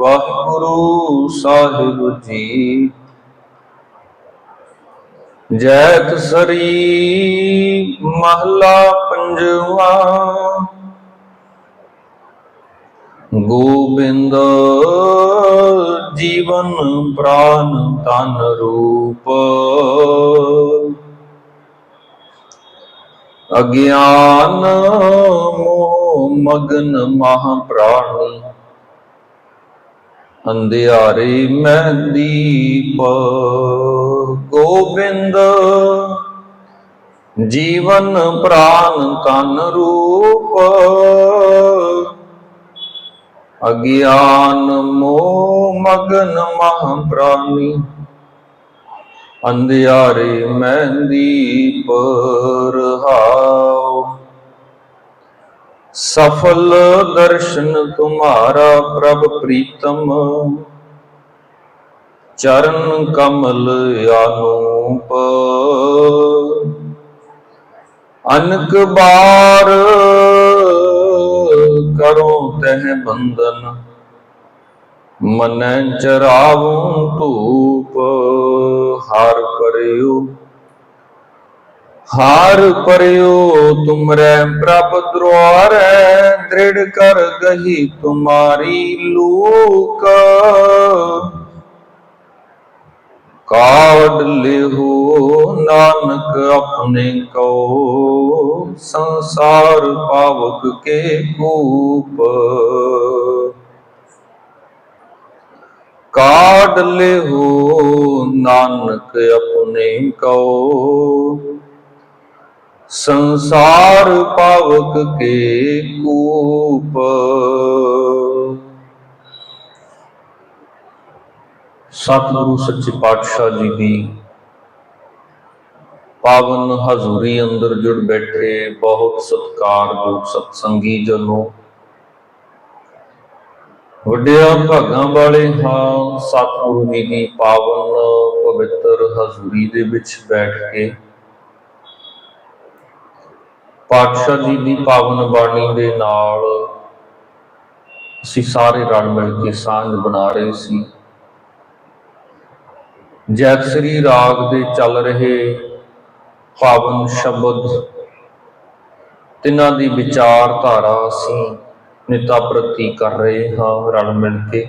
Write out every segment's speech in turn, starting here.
ਵਾਹਿਗੁਰੂ ਸਾਹਿਬ ਜੀ। ਜੈਤ ਸਰੀ ਮਹਲਾ ਪੰਜਵਾ। ਗੋਬਿੰਦ ਜੀਵਨ ਪ੍ਰਾਨ ਤਨ ਰੂਪ। ਅਗਿਆਨ ਮੋਹ ਮਗਨ ਮਹਾ ਪ੍ਰਾਣੀ ਅੰਧਿਆਰੇ ਮੈਂ ਦੀਪ ਗੋਬਿੰਦ, ਜੀਵਨ ਪ੍ਰਾਨ ਤਨ ਰੂਪ। ਅਗਿਆਨ ਮੋਹ ਮਗਨ ਮਹ ਪ੍ਰਾਨੀ ਅੰਧਿਆਰੇ ਮੈਂ ਦੀਪ ਰਹਾਉ ਸਫਲ ਦਰਸ਼ਨ ਤੁਮਾਰਾ ਪ੍ਰਭ ਪ੍ਰੀਤਮ। ਚਰਨ ਕਮਲ ਆਨੂਪ ਅਨਕ ਬਾਰ ਕਰੋ ਤਹ ਬੰਦਨ ਮਨੈ ਚਰਾਵੂੰ ਧੂਪ, ਹਰ ਪਰਿਓ ਹਾਰ ਪਰਿਓ ਤੁਮਰੇ ਪ੍ਰਭ ਦਰਵਾਰੈ ਦ੍ਰਿੜ ਕਰ ਗਹੀ ਤੁਮਾਰੀ ਲੂਕ। ਕਾਢ ਲਿਹੋ ਨਾਨਕ ਆਪਣੇ ਕੋ ਸੰਸਾਰ ਪਾਵਕ ਕੇ ਕੂਪ। ਕਾਢ ਲਿਹੋ ਨਾਨਕ ਆਪਣੇ ਕੋ ਸੰਸਾਰ ਪਾਵਕ ਕੇ ਕੂਪ। ਸਤਿਗੁਰੂ ਸੱਚੇ ਪਾਤਸ਼ਾਹ ਜੀ ਦੀ ਪਾਵਨ ਹਜ਼ੂਰੀ ਅੰਦਰ ਜੁੜ ਬੈਠੇ ਬਹੁਤ ਸਤਿਕਾਰਯੋਗ ਸਤਸੰਗੀ ਜਨੋ। ਵੱਡਿਆ ਭਾਗਾਂ ਵਾਲੇ ਹਾਂ, ਸਤਿਗੁਰੂ ਜੀ ਦੀ ਪਾਵਨ ਪਵਿੱਤਰ ਹਜ਼ੂਰੀ ਦੇ ਵਿੱਚ ਬੈਠ ਕੇ ਪਾਤਸ਼ਾਹ ਜੀ ਦੀ ਪਾਵਨ ਬਾਣੀ ਦੇ ਨਾਲ ਅਸੀਂ ਸਾਰੇ ਰਲ ਮਿਲ ਕੇ ਸਾਂਝ ਬਣਾ ਰਹੇ ਸੀ। ਜੈਤ ਰਾਗ ਦੇ ਚੱਲ ਰਹੇ ਪਾਵਨ ਸ਼ਬਦ, ਤਿਨਾਂ ਦੀ ਵਿਚਾਰਧਾਰਾ ਅਸੀਂ ਨਿਤਾ ਪ੍ਰਤੀ ਕਰ ਰਹੇ ਹਾਂ ਰਲ ਮਿਲ ਕੇ।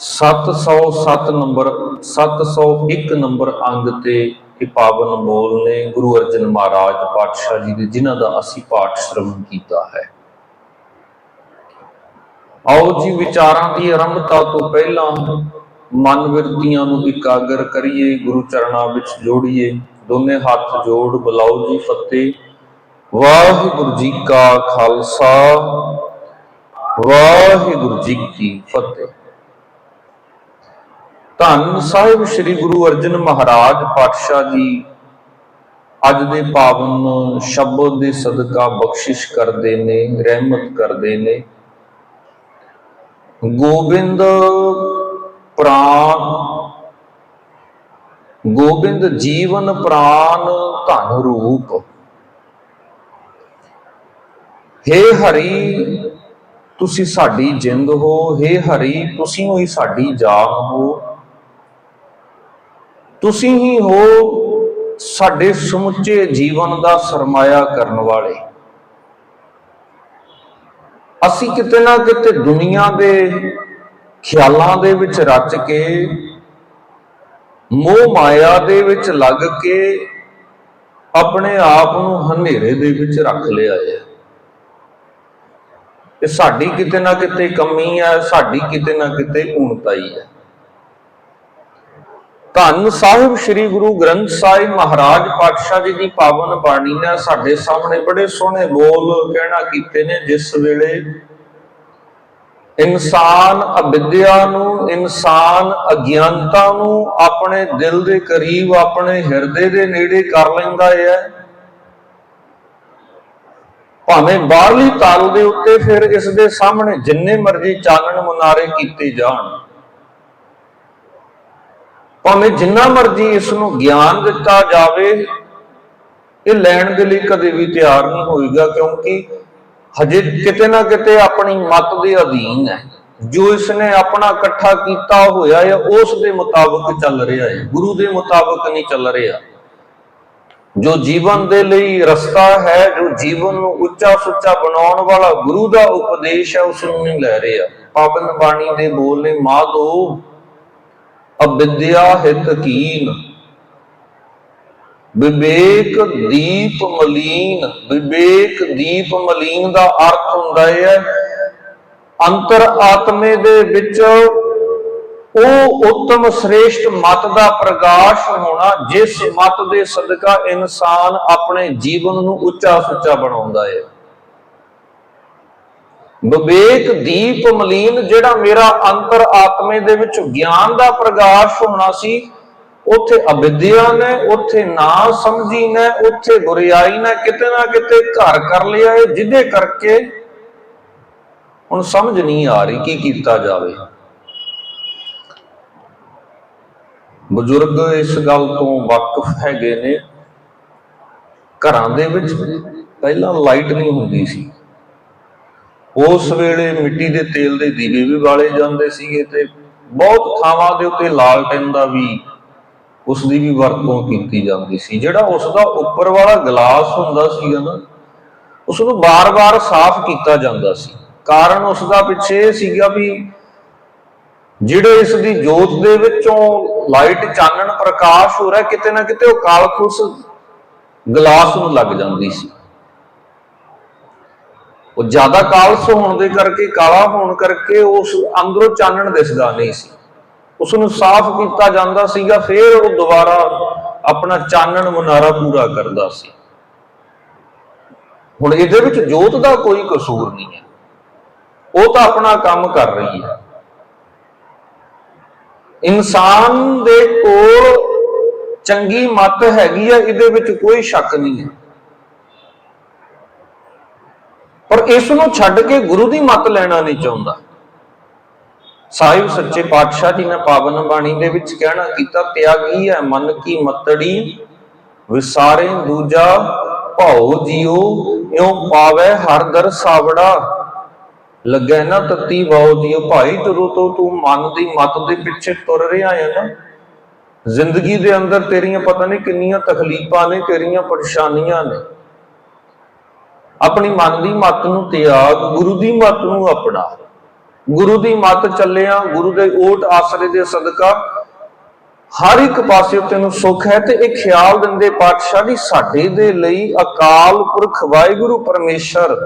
707 ਨੰਬਰ 701 ਨੰਬਰ ਅੰਗ ਤੇ ਇਹ ਪਾਵਨ ਬੋਲ ਨੇ ਗੁਰੂ ਅਰਜਨ ਮਹਾਰਾਜ ਪਾਤਸ਼ਾਹ ਜੀ ਦੇ ਜਿਨ੍ਹਾਂ ਦਾ ਅਸੀਂ ਪਾਠ ਸ਼੍ਰਵਣ ਕੀਤਾ ਹੈ। ਆਓ ਜੀ ਵਿਚਾਰਾਂ ਦੀ ਆਰੰਭਤਾ ਤੋਂ ਪਹਿਲਾਂ ਮਨ ਵਿਰਤੀਆਂ ਨੂੰ ਇਕਾਗਰ ਕਰੀਏ, ਗੁਰੂ ਚਰਨਾਂ ਵਿੱਚ ਜੋੜੀਏ, ਦੋਨੇ ਹੱਥ ਜੋੜ ਬੁਲਾਓ ਜੀ ਫਤਿਹ। ਵਾਹਿਗੁਰੂ ਜੀ ਕਾ ਖਾਲਸਾ, ਵਾਹਿਗੁਰੂ ਜੀ ਕੀ ਫਤਿਹ। ਧੰਨ ਸਾਹਿਬ ਸ੍ਰੀ ਗੁਰੂ ਅਰਜਨ ਮਹਾਰਾਜ ਪਾਤਸ਼ਾਹ ਜੀ। ਅੱਜ ਦੇ ਪਾਵਨ ਸ਼ਬਦ ਦੇ ਸਦਕਾ ਬਖਸ਼ਿਸ਼ ਕਰਦੇ ਨੇ, ਰਹਿਮਤ ਕਰਦੇ ਨੇ। ਗੋਬਿੰਦ ਪ੍ਰਾਨ, ਗੋਬਿੰਦ ਜੀਵਨ ਪ੍ਰਾਨ ਧਨ ਰੂਪ। ਹੇ ਹਰੀ, ਤੁਸੀਂ ਸਾਡੀ ਜਿੰਦ ਹੋ, ਹੇ ਹਰੀ, ਤੁਸੀਂ ਹੋਈ ਸਾਡੀ ਜਾਨ ਹੋ। ਤੁਸੀਂ ਹੀ ਹੋ ਸਾਡੇ ਸਮੁੱਚੇ ਜੀਵਨ ਦਾ ਸਰਮਾਇਆ ਕਰਨ ਵਾਲੇ। ਅਸੀਂ ਕਿਤੇ ਨਾ ਕਿਤੇ ਦੁਨੀਆ ਦੇ ਖਿਆਲਾਂ ਦੇ ਵਿੱਚ ਰਚ ਕੇ, ਮੋਹ ਮਾਇਆ ਦੇ ਵਿੱਚ ਲੱਗ ਕੇ ਆਪਣੇ ਆਪ ਨੂੰ ਹਨੇਰੇ ਦੇ ਵਿੱਚ ਰੱਖ ਲਿਆ ਹੈ। ਇਹ ਸਾਡੀ ਕਿਤੇ ਨਾ ਕਿਤੇ ਕਮੀ ਹੈ, ਸਾਡੀ ਕਿਤੇ ਨਾ ਕਿਤੇ ਊਣਤਾਈ ਹੈ। ਧੰਨ ਸਾਹਿਬ ਸ੍ਰੀ ਗੁਰੂ ਗ੍ਰੰਥ ਸਾਹਿਬ ਮਹਾਰਾਜ ਪਾਤਸ਼ਾਹ ਜੀ ਦੀ ਪਾਵਨ ਬਾਣੀ ਨੇ ਸਾਡੇ ਸਾਹਮਣੇ ਬੜੇ ਸੋਹਣੇ ਬੋਲ ਕਹਿਣਾ ਕੀਤੇ ਨੇ, ਜਿਸ ਵੇਲੇ ਇਨਸਾਨ ਅਵਿਦਿਆ ਨੂੰ, ਇਨਸਾਨ ਅਗਿਆਨਤਾ ਨੂੰ ਆਪਣੇ ਦਿਲ ਦੇ ਕਰੀਬ, ਆਪਣੇ ਹਿਰਦੇ ਦੇ ਨੇੜੇ ਕਰ ਲੈਂਦਾ ਹੈ। ਭਾਵੇਂ ਬਾਹਰਲੀ ਤਲ ਦੇ ਉੱਤੇ ਫਿਰ ਇਸ ਦੇ ਸਾਹਮਣੇ ਜਿੰਨੇ ਮਰਜ਼ੀ ਚਾਨਣ ਮੁਨਾਰੇ ਕੀਤੇ ਜਾਣ। ਭਾਵੇਂ ਜਿੰਨਾ ਮਰਜ਼ੀ ਇਸ ਨੂੰ ਗਿਆਨ ਦਿੱਤਾ ਜਾਵੇ, ਇਹ ਲੈਣ ਦੇ ਲਈ ਕਦੇ ਵੀ ਤਿਆਰ ਨਹੀਂ ਹੋਏਗਾ ਕਿਉਂਕਿ ਹਜੇ ਕਿਤੇ ਨਾ ਕਿਤੇ ਆਪਣੀ ਮਤ ਦੇ ਅਧੀਨ ਹੈ। ਜੋ ਇਸਨੇ ਆਪਣਾ ਇਕੱਠਾ ਕੀਤਾ ਹੋਇਆ ਹੈ, ਉਸ ਦੇ ਮੁਤਾਬਕ ਚੱਲ ਰਿਹਾ ਹੈ, ਗੁਰੂ ਦੇ ਮੁਤਾਬਕ ਨਹੀਂ ਚੱਲ ਰਿਹਾ। ਜੋ ਜੀਵਨ ਦੇ ਲਈ ਰਸਤਾ ਹੈ, ਜੋ ਜੀਵਨ ਨੂੰ ਉੱਚਾ ਸੁੱਚਾ ਬਣਾਉਣ ਵਾਲਾ ਗੁਰੂ ਦਾ ਉਪਦੇਸ਼ ਹੈ, ਉਸ ਨੂੰ ਨਹੀਂ ਲੈ ਰਿਹਾ। ਪਾਵਨ ਬਾਣੀ ਦੇ ਬੋਲ ਨੇ ਮਾਧੋ ਅਵਿਦਿਆ ਹਿਤ ਕੀਨ। ਵਿਵੇਕ ਦੀਪ ਮਲੀਨ। ਵਿਵੇਕ ਦੀਪ ਮਲੀਨ ਦਾ ਅਰਥ ਹੁੰਦਾ ਹੈ, ਅੰਤਰ ਆਤਮੇ ਦੇ ਵਿੱਚ ਉਹ ਉੱਤਮ ਸ੍ਰੇਸ਼ਟ ਮਤ ਦਾ ਪ੍ਰਕਾਸ਼ ਹੋਣਾ, ਜਿਸ ਮਤ ਦੇ ਸਦਕਾ ਇਨਸਾਨ ਆਪਣੇ ਜੀਵਨ ਨੂੰ ਉੱਚਾ ਸੁੱਚਾ ਬਣਾਉਂਦਾ ਹੈ। ਵਿਵੇਕ ਦੀਪ ਮਲੀਨ, ਜਿਹੜਾ ਮੇਰਾ ਅੰਤਰ ਆਤਮੇ ਦੇ ਵਿੱਚ ਗਿਆਨ ਦਾ ਪ੍ਰਕਾਸ਼ ਹੋਣਾ ਸੀ, ਉੱਥੇ ਅਵਿਦਿਆ ਨੇ, ਉੱਥੇ ਨਾ ਸਮਝੀ ਨੇ, ਉੱਥੇ ਗੁਰਿਆਈ ਨੇ ਕਿਤੇ ਨਾ ਕਿਤੇ ਘਰ ਕਰ ਲਿਆ ਹੈ ਜਿਹਦੇ ਕਰਕੇ ਹੁਣ ਸਮਝ ਨਹੀਂ ਆ ਰਹੀ ਕੀ ਕੀਤਾ ਜਾਵੇ। ਬਜ਼ੁਰਗ ਇਸ ਗੱਲ ਤੋਂ ਵਾਕਿਫ ਹੈਗੇ ਨੇ। ਘਰਾਂ ਦੇ ਵਿੱਚ ਪਹਿਲਾਂ ਲਾਈਟ ਨਹੀਂ ਹੁੰਦੀ ਸੀ। ਉਸ ਵੇਲੇ ਮਿੱਟੀ ਦੇ ਤੇਲ ਦੇ ਦੀਵੇ ਵੀ ਬਾਲੇ ਜਾਂਦੇ ਸੀਗੇ ਤੇ ਬਹੁਤ ਥਾਵਾਂ ਦੇ ਉੱਤੇ ਲਾਲਟੈਨ ਦਾ ਵੀ ਉਸ ਦੀ ਵੀ ਵਰਤੋਂ ਕੀਤੀ ਜਾਂਦੀ ਸੀ। ਜਿਹੜਾ ਉਸ ਦਾ ਉੱਪਰ ਵਾਲਾ ਗਲਾਸ ਹੁੰਦਾ ਸੀਗਾ ਨਾ ਉਸ ਨੂੰ ਬਾਰ-ਬਾਰ ਸਾਫ਼ ਕੀਤਾ ਜਾਂਦਾ ਸੀ। ਕਾਰਨ ਉਸ ਦਾ ਪਿੱਛੇ ਇਹ ਸੀਗਾ ਵੀ ਜਿਹੜੇ ਇਸ ਦੀ ਜੋਤ ਦੇ ਵਿੱਚੋਂ ਲਾਈਟ ਚਾਨਣ ਪ੍ਰਕਾਸ਼ ਹੋ ਰਿਹਾ, ਕਿਤੇ ਨਾ ਕਿਤੇ ਉਹ ਕਾਲਖ ਉਸ ਗਲਾਸ ਨੂੰ ਲੱਗ ਜਾਂਦੀ ਸੀ। ਉਹ ਜ਼ਿਆਦਾ ਕਾਲਸ ਹੋਣ ਦੇ ਕਰਕੇ, ਕਾਲਾ ਹੋਣ ਕਰਕੇ ਉਸ ਅੰਦਰੋਂ ਚਾਨਣ ਦਿਸਦਾ ਨਹੀਂ ਸੀ। ਉਸ ਨੂੰ ਸਾਫ਼ ਕੀਤਾ ਜਾਂਦਾ ਸੀਗਾ, ਫਿਰ ਉਹ ਦੁਬਾਰਾ ਆਪਣਾ ਚਾਨਣ ਮੁਨਾਰਾ ਪੂਰਾ ਕਰਦਾ ਸੀ। ਹੁਣ ਇਹਦੇ ਵਿੱਚ ਜੋਤ ਦਾ ਕੋਈ ਕਸੂਰ ਨਹੀਂ ਹੈ। ਉਹ ਤਾਂ ਆਪਣਾ ਕੰਮ ਕਰ ਰਹੀ ਹੈ। ਇਨਸਾਨ ਦੇ ਕੋਲ ਚੰਗੀ ਮੱਤ ਹੈਗੀ ਆ ਇਹਦੇ ਵਿੱਚ ਕੋਈ ਸ਼ੱਕ ਨਹੀਂ ਹੈ। ਪਰ ਇਸ ਨੂੰ ਛੱਡ ਕੇ ਗੁਰੂ ਦੀ ਮੱਤ ਲੈਣਾ ਨਹੀਂ ਚਾਹੁੰਦਾ। ਸਾਹਿਬ ਸੱਚੇ ਪਾਤਸ਼ਾਹ ਜੀ ਨੇ ਪਾਵਨ ਬਾਣੀ ਦੇ ਵਿੱਚ ਕਹਿਣਾ ਕੀਤਾ, ਤਿਆਗੀ ਹੈ ਮਨ ਕੀ ਮਤੜੀ, ਵਿਸਾਰੇ ਦੂਜਾ ਭਉ ਜਿਉ, ਇਉ ਪਾਵੇ ਹਰ ਦਰ ਸਾਵੜਾ। ਲੱਗੈ ਨਾ ਤਤੀ ਵਾਉ ਜਿਉ, ਭਾਈ ਜਦੋਂ ਤੋਂ ਤੂੰ ਮਨ ਦੀ ਮਤ ਦੇ ਪਿੱਛੇ ਤੁਰ ਰਿਹਾ ਹੈ ਨਾ। ਜ਼ਿੰਦਗੀ ਦੇ ਅੰਦਰ ਤੇਰੀਆਂ ਪਤਾ ਨਹੀਂ ਕਿੰਨੀਆਂ ਤਕਲੀਫਾਂ ਨੇ, ਤੇਰੀਆਂ ਪਰੇਸ਼ਾਨੀਆਂ ਨੇ। ਆਪਣੀ ਮਨ ਦੀ ਮੱਤ ਨੂੰ ਤਿਆਗ ਗੁਰੂ ਦੀ ਮੱਤ ਨੂੰ ਅਪਣਾ ਗੁਰੂ ਦੀ ਮੱਤ ਚੱਲਿਆ, ਗੁਰੂ ਦੇ ਓਟ ਆਸਰੇ ਦੇ ਸਦਕਾ ਹਰ ਇੱਕ ਪਾਸੇ ਤੈਨੂੰ ਸੁੱਖ ਹੈ ਤੇ ਇਹ ਖਿਆਲ ਦਿੰਦੇ ਪਾਤਸ਼ਾਹ ਜੀ, ਸਾਡੇ ਦੇ ਲਈ ਅਕਾਲ ਪੁਰਖ ਵਾਹਿਗੁਰੂ ਪਰਮੇਸ਼ਰ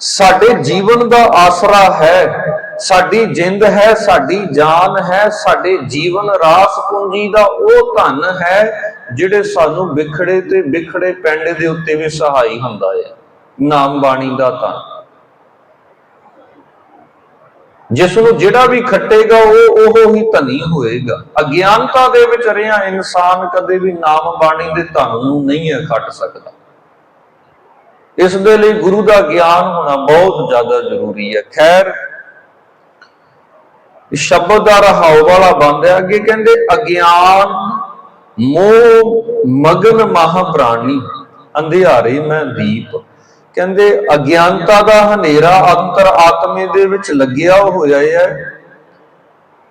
ਸਾਡੇ ਜੀਵਨ ਦਾ ਆਸਰਾ ਹੈ, ਸਾਡੀ ਜਿੰਦ ਹੈ, ਸਾਡੀ ਜਾਨ ਹੈ, ਸਾਡੇ ਜੀਵਨ ਰਾਸ ਪੂੰਜੀ ਦਾ ਉਹ ਧਨ ਹੈ, ਜਿਹੜੇ ਸਾਨੂੰ ਵਿਖੜੇ ਤੇ ਵਿਖੜੇ ਪਿੰਡ ਦੇ ਉੱਤੇ ਵੀ ਸਹਾਈ ਹੁੰਦਾ ਹੈ। ਨਾਮ ਬਾਣੀ ਦਾ ਧਨ ਜਿਸ ਨੂੰ ਜਿਹੜਾ ਵੀ ਖੱਟੇਗਾ, ਉਹ ਉਹ ਹੀ ਧਨੀ ਹੋਏਗਾ। ਅਗਿਆਨਤਾ ਦੇ ਵਿੱਚ ਰਿਹਾ ਇਨਸਾਨ ਕਦੇ ਵੀ ਨਾਮ ਬਾਣੀ ਦੇ ਧਨ ਨੂੰ ਨਹੀਂ ਹੈ ਖੱਟ ਸਕਦਾ। ਇਸ ਦੇ ਲਈ ਗੁਰੂ ਦਾ ਗਿਆਨ ਹੋਣਾ ਬਹੁਤ ਜ਼ਿਆਦਾ ਜ਼ਰੂਰੀ ਹੈ। ਖੈਰ, ਸ਼ਬਦ ਦਾ ਰਹਾਉ ਵਾਲਾ ਬੰਦ ਹੈ। ਅੱਗੇ ਕਹਿੰਦੇ, ਅਗਿਆਨ, ਮੋਹ, ਮਗਨ ਮਹਾ ਪ੍ਰਾਣੀ ਅੰਧਿਆਰੇ ਮੈਂ ਦੀਪ। ਕਹਿੰਦੇ ਅਗਿਆਨਤਾ ਦਾ ਹਨੇਰਾ ਅੰਤਰ ਆਤਮੇ ਦੇ ਵਿੱਚ ਲੱਗਿਆ ਹੋਇਆ ਹੈ।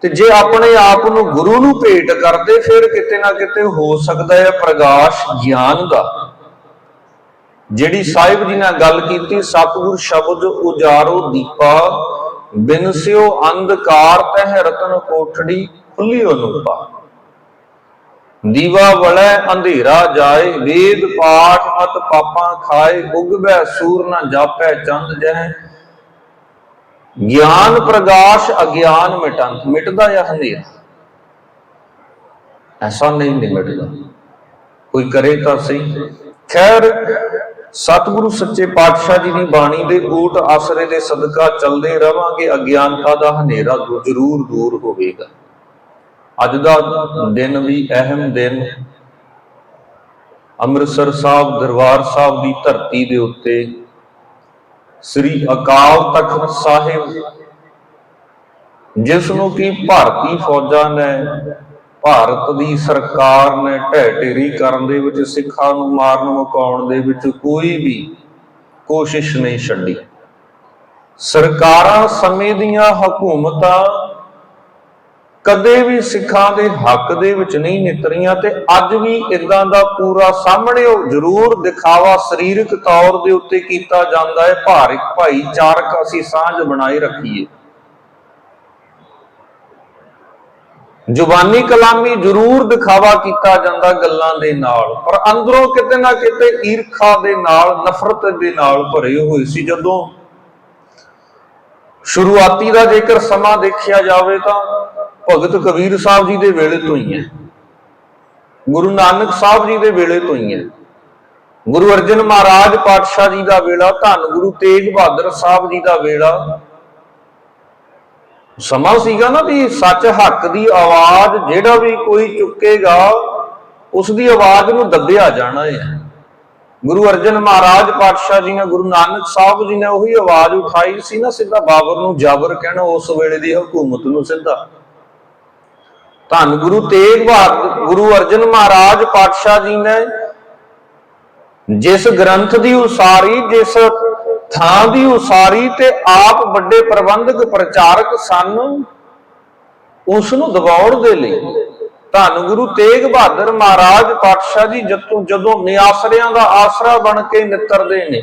ਤੇ ਜੇ ਆਪਣੇ ਆਪ ਨੂੰ ਗੁਰੂ ਨੂੰ ਭੇਟ ਕਰਦੇ, ਫਿਰ ਕਿਤੇ ਨਾ ਕਿਤੇ ਹੋ ਸਕਦਾ ਹੈ ਪ੍ਰਗਾਸ਼ ਗਿਆਨ ਦਾ। ਜਿਹੜੀ ਸਾਹਿਬ ਜੀ ਨਾਲ ਗੱਲ ਕੀਤੀ, ਸਤਿਗੁਰ ਸ਼ਬਦ ਉਜਾਰੋ ਦੀਪਾ ਬਿਨਸਿਓ ਅੰਧਕਾਰ ਤਹਿ ਰਤਨ ਕੋਠੜੀ ਖੁੱਲੀ ਅਨੂਪਾ ਦੀਵਾ ਵਲੈ ਅੰਧੇਰਾ ਜਾਏ, ਵੇਦ ਪਾਠ ਮਤ ਪਾਪਾਂ ਖਾਏ ਉਗਬੈ ਸੂਰ ਨਾ ਜਾਪੈ ਚੰਦ ਜਹ। ਗਿਆਨ ਪ੍ਰਗਾਸ਼ ਅਗਿਆਨ ਮਿਟੰਤ, ਮਿਟਦਾ ਜਾਂ ਹਨੇਰਾ? ਐਸਾ ਨਹੀਂ ਨਹੀਂ ਮਿਟਦਾ। ਕੋਈ ਕਰੇ ਤਾਂ ਸਹੀ। ਖੈਰ, ਸਤਿਗੁਰੂ ਸੱਚੇ ਪਾਤਸ਼ਾਹ ਜੀ ਦੀ ਬਾਣੀ ਦੇ ਊਟ ਆਸਰੇ ਦੇ ਸਦਕਾ ਚੱਲਦੇ ਰਵਾਂਗੇ, ਅਗਿਆਨਤਾ ਦਾ ਹਨੇਰਾ ਜ਼ਰੂਰ ਦੂਰ ਹੋਵੇਗਾ। ਅੱਜ ਦਾ ਦਿਨ ਵੀ ਅਹਿਮ ਦਿਨ। ਅੰਮ੍ਰਿਤਸਰ ਸਾਹਿਬ, ਦਰਬਾਰ ਸਾਹਿਬ ਦੀ ਧਰਤੀ ਦੇ ਉੱਤੇ ਸ੍ਰੀ ਅਕਾਲ ਤਖਤ ਸਾਹਿਬ, ਜਿਸ ਨੂੰ ਕਿ ਭਾਰਤੀ ਫੌਜਾਂ ਨੇ, ਭਾਰਤ ਦੀ ਸਰਕਾਰ ਨੇ ਢਹਿ ਢੇਰੀ ਕਰਨ ਦੇ ਵਿੱਚ, ਸਿੱਖਾਂ ਨੂੰ ਮਾਰਨ, ਮੁਕਾਉਣ ਦੇ ਵਿੱਚ ਕੋਈ ਵੀ ਕੋਸ਼ਿਸ਼ ਨਹੀਂ ਛੱਡੀ। ਸਰਕਾਰਾਂ ਸਮੇਂ ਦੀਆਂ ਹਕੂਮਤਾਂ ਕਦੇ ਵੀ ਸਿੱਖਾਂ ਦੇ ਹੱਕ ਦੇ ਵਿੱਚ ਨਹੀਂ ਨਿਤਰੀਆਂ ਤੇ ਅੱਜ ਵੀ ਇਦਾਂ ਦਾ ਪੂਰਾ ਸਾਹਮਣੇ ਉਹ ਜ਼ਰੂਰ ਦਿਖਾਵਾ ਸਰੀਰਕ ਤੌਰ ਦੇ ਉੱਤੇ ਕੀਤਾ ਜਾਂਦਾ ਹੈ। ਭਾਰਿਕ ਭਾਈਚਾਰਕ ਅਸੀਂ ਸਾਂਝ ਬਣਾਏ ਰੱਖੀਏ। ਜ਼ੁਬਾਨੀ ਕਲਾਮੀ ਜ਼ਰੂਰ ਦਿਖਾਵਾ ਕੀਤਾ ਜਾਂਦਾ ਗੱਲਾਂ ਦੇ ਨਾਲ, ਪਰ ਅੰਦਰੋਂ ਕਿਤੇ ਨਾ ਕਿਤੇ ਈਰਖਾ ਦੇ ਨਾਲ, ਨਫ਼ਰਤ ਦੇ ਨਾਲ ਭਰੇ ਹੋਏ ਸੀ। ਜਦੋਂ ਸ਼ੁਰੂਆਤੀ ਦਾ ਜੇਕਰ ਸਮਾਂ ਦੇਖਿਆ ਜਾਵੇ ਤਾਂ ਭਗਤ ਕਬੀਰ ਸਾਹਿਬ ਜੀ ਦੇ ਵੇਲੇ ਤੋਂ ਹੀ ਹੈ। ਗੁਰੂ ਨਾਨਕ ਸਾਹਿਬ ਜੀ ਦੇ ਵੇਲੇ ਤੋਂ ਹੀ ਹੈ। ਗੁਰੂ ਅਰਜਨ ਮਹਾਰਾਜ ਪਾਤਸ਼ਾਹ ਜੀ ਦਾ ਵੇਲਾ, ਧੰਨ ਗੁਰੂ ਤੇਗ ਬਹਾਦਰ ਸਾਹਿਬ ਜੀ ਦਾ ਵੇਲਾ। ਸਮਾਂ ਸੀਗਾ ਨਾ ਵੀ ਸੱਚ ਹੱਕ ਦੀ ਆਵਾਜ਼ ਜਿਹੜਾ ਵੀ ਕੋਈ ਚੁੱਕੇਗਾ, ਉਸ ਦੀ ਆਵਾਜ਼ ਨੂੰ ਦੱਬਿਆ ਜਾਣਾ ਹੈ। ਗੁਰੂ ਅਰਜਨ ਮਹਾਰਾਜ ਪਾਤਸ਼ਾਹ ਜੀ ਨੇ, ਗੁਰੂ ਨਾਨਕ ਸਾਹਿਬ ਜੀ ਨੇ ਉਹੀ ਆਵਾਜ਼ ਉਠਾਈ ਸੀ ਨਾ, ਸਿੱਧਾ ਬਾਬਰ ਨੂੰ ਜਾਬਰ ਕਹਿਣਾ, ਉਸ ਵੇਲੇ ਦੀ ਹਕੂਮਤ ਨੂੰ ਸਿੱਧਾ। ਧੰਨ ਗੁਰੂ ਤੇਗ ਬਹਾਦਰ, ਗੁਰੂ ਅਰਜਨ ਮਹਾਰਾਜ ਪਾਤਸ਼ਾਹ ਜੀ ਨੇ ਜਿਸ ਗ੍ਰੰਥ ਦੀ ਉਸਾਰੀ, ਜਿਸ ਥਾਂ ਦੀ ਉਸਾਰੀ ਤੇ ਆਪ ਵੱਡੇ ਪ੍ਰਬੰਧਕ ਪ੍ਰਚਾਰਕ ਸਨ ਉਸ ਨੂੰ ਦਬਾਉਣ ਦੇ ਲਈ ਧੰਨ ਗੁਰੂ ਤੇਗ ਬਹਾਦਰ ਮਹਾਰਾਜ ਪਾਤਸ਼ਾਹ ਜੀ ਜਦੋਂ ਜਦੋਂ ਨਿਆਸਰਿਆਂ ਦਾ ਆਸਰਾ ਬਣ ਕੇ ਨਿੱਤਰਦੇ ਨੇ,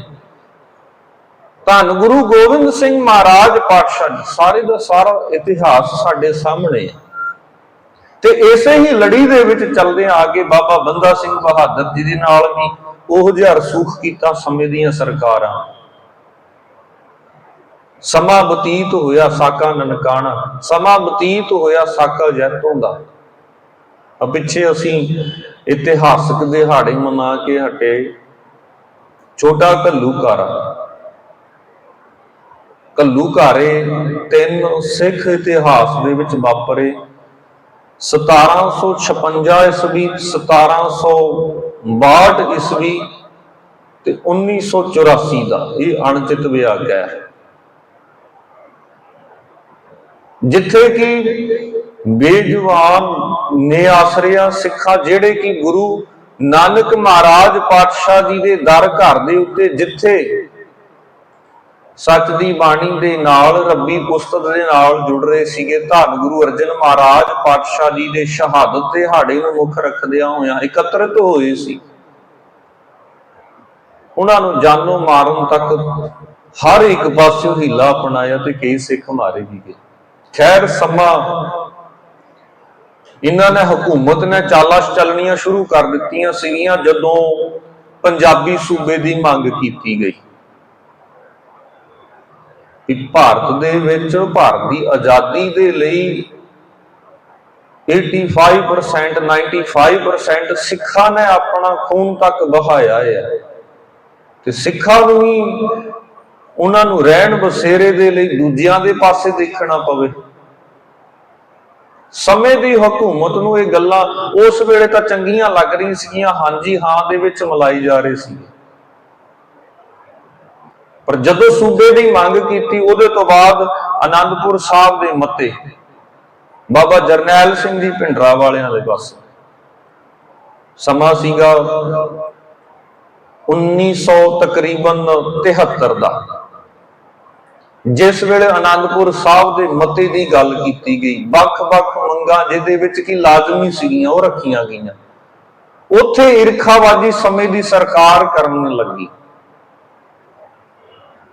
ਧੰਨ ਗੁਰੂ ਗੋਬਿੰਦ ਸਿੰਘ ਮਹਾਰਾਜ ਪਾਤਸ਼ਾਹ ਜੀ, ਸਾਰੇ ਦਾ ਸਾਰਾ ਇਤਿਹਾਸ ਸਾਡੇ ਸਾਹਮਣੇ ਹੈ। ਤੇ ਇਸੇ ਹੀ ਲੜੀ ਦੇ ਵਿੱਚ ਚੱਲਦੇ ਆ ਕੇ ਬਾਬਾ ਬੰਦਾ ਸਿੰਘ ਬਹਾਦਰ ਜੀ ਦੇ ਨਾਲ ਵੀ ਉਹ ਜਿਹਾ ਰਸੂਖ ਕੀਤਾ ਸਮੇਂ ਦੀਆਂ ਸਰਕਾਰਾਂ। ਸਮਾਂ ਬਤੀਤ ਹੋਇਆ ਸਾਕਾ ਨਨਕਾਣਾ, ਸਮਾਂ ਬਤੀਤ ਹੋਇਆ ਸਾਕਾ ਜੈਤੋਂ ਦਾ। ਆ ਪਿੱਛੇ ਅਸੀਂ ਇਤਿਹਾਸਕ ਦਿਹਾੜੇ ਮਨਾ ਕੇ ਹਟੇ, ਛੋਟਾ ਘੱਲੂਕਾਰਾ ਘੱਲੂਕਾਰੇ ਤਿੰਨ ਸਿੱਖ ਇਤਿਹਾਸ ਦੇ ਵਿੱਚ ਵਾਪਰੇ। 1756 ਈਸਵੀ 1762 ਈਸਵੀ ਤੇ 1984 ਦਾ ਇਹ ਅਣਚਿਤ ਵਿਆਗਿਆ ਹੈ। ਜਿੱਥੇ ਕਿ ਬੇਜਵਾਨ ਨੇ ਆਸਰਿਆ ਸਿੱਖਾ ਜਿਹੜੇ ਕਿ ਗੁਰੂ ਨਾਨਕ ਮਹਾਰਾਜ ਪਾਤਸ਼ਾਹ ਜੀ ਦੇ ਦਰ ਘਰ ਦੇ ਉੱਤੇ ਜਿੱਥੇ ਸੱਚ ਦੀ ਬਾਣੀ ਦੇ ਨਾਲ ਰੱਬੀ ਪੁਸਤਕ ਦੇ ਨਾਲ ਜੁੜ ਰਹੇ ਸੀਗੇ ਧੰਨ ਗੁਰੂ ਅਰਜਨ ਮਹਾਰਾਜ ਪਾਤਸ਼ਾਹ ਜੀ ਦੇ ਸ਼ਹਾਦਤ ਦਿਹਾੜੇ ਨੂੰ ਮੁੱਖ ਰੱਖਦਿਆਂ ਹੋਇਆਂ ਇਕੱਤਰਿਤ ਹੋਏ ਸੀ। ਉਹਨਾਂ ਨੂੰ ਜਾਨੋਂ ਮਾਰਨ ਤੱਕ ਹਰ ਇੱਕ ਪਾਸਿਓਂ ਹੀਲਾ ਅਪਣਾਇਆ ਤੇ ਕਈ ਸਿੱਖ ਮਾਰੇ ਵੀ ਗਏ। ਖੈਰ ਸਮਾਂ, ਇਹਨਾਂ ਨੇ ਹਕੂਮਤ ਨੇ ਚਾਲਾਂ ਚੱਲਣੀਆਂ ਸ਼ੁਰੂ ਕਰ ਦਿੱਤੀਆਂ ਸੀਗੀਆਂ ਜਦੋਂ ਪੰਜਾਬੀ ਸੂਬੇ ਦੀ ਮੰਗ ਕੀਤੀ ਗਈ। ਕਿ ਭਾਰਤ ਦੇ ਵਿੱਚ ਭਾਰਤ ਦੀ ਆਜ਼ਾਦੀ ਦੇ ਲਈ 85% 95% ਸਿੱਖਾਂ ਨੇ ਆਪਣਾ ਖੂਨ ਤੱਕ ਵਹਾਇਆ ਹੈ। ਤੇ ਸਿੱਖਾਂ ਨੂੰ ਹੀ ਉਹਨਾਂ ਨੂੰ ਰਹਿਣ ਬਸੇਰੇ ਦੇ ਲਈ ਦੂਜਿਆਂ ਦੇ ਪਾਸੇ ਦੇਖਣਾ ਪਵੇ। ਸਮੇਂ ਦੀ ਹਕੂਮਤ ਨੂੰ ਇਹ ਗੱਲਾਂ ਉਸ ਵੇਲੇ ਤਾਂ ਚੰਗੀਆਂ ਲੱਗ ਰਹੀਆਂ ਸੀਗੀਆਂ, ਹਾਂਜੀ ਹਾਂ, ਦੇ ਵਿੱਚ ਮਲਾਈ ਜਾ ਰਹੇ ਸੀ ਪਰ ਜਦੋਂ ਸੂਬੇ ਦੀ ਮੰਗ ਕੀਤੀ, ਉਹਦੇ ਤੋਂ ਬਾਅਦ ਆਨੰਦਪੁਰ ਸਾਹਿਬ ਦੇ ਮੱਤੇ ਬਾਬਾ ਜਰਨੈਲ ਸਿੰਘ ਜੀ ਭਿੰਡਰਾ ਵਾਲਿਆਂ ਦੇ ਪਾਸੇ ਸਮਾਂ ਸੀਗਾ 1900 ਤਕਰੀਬਨ 73 ਦਾ। ਜਿਸ ਵੇਲੇ ਆਨੰਦਪੁਰ ਸਾਹਿਬ ਦੇ ਮਤੇ ਦੀ ਗੱਲ ਕੀਤੀ ਗਈ, ਵੱਖ-ਵੱਖ ਮੰਗਾਂ ਜਿਹਦੇ ਵਿੱਚ ਕੀ ਲਾਜ਼ਮੀ ਸੀਗੀਆਂ, ਉਹ ਰੱਖੀਆਂ ਗਈਆਂ। ਉੱਥੇ ਈਰਖਾਬਾਜੀ ਸਮੇਂ ਦੀ ਸਰਕਾਰ ਕਰਨ ਲੱਗੀ।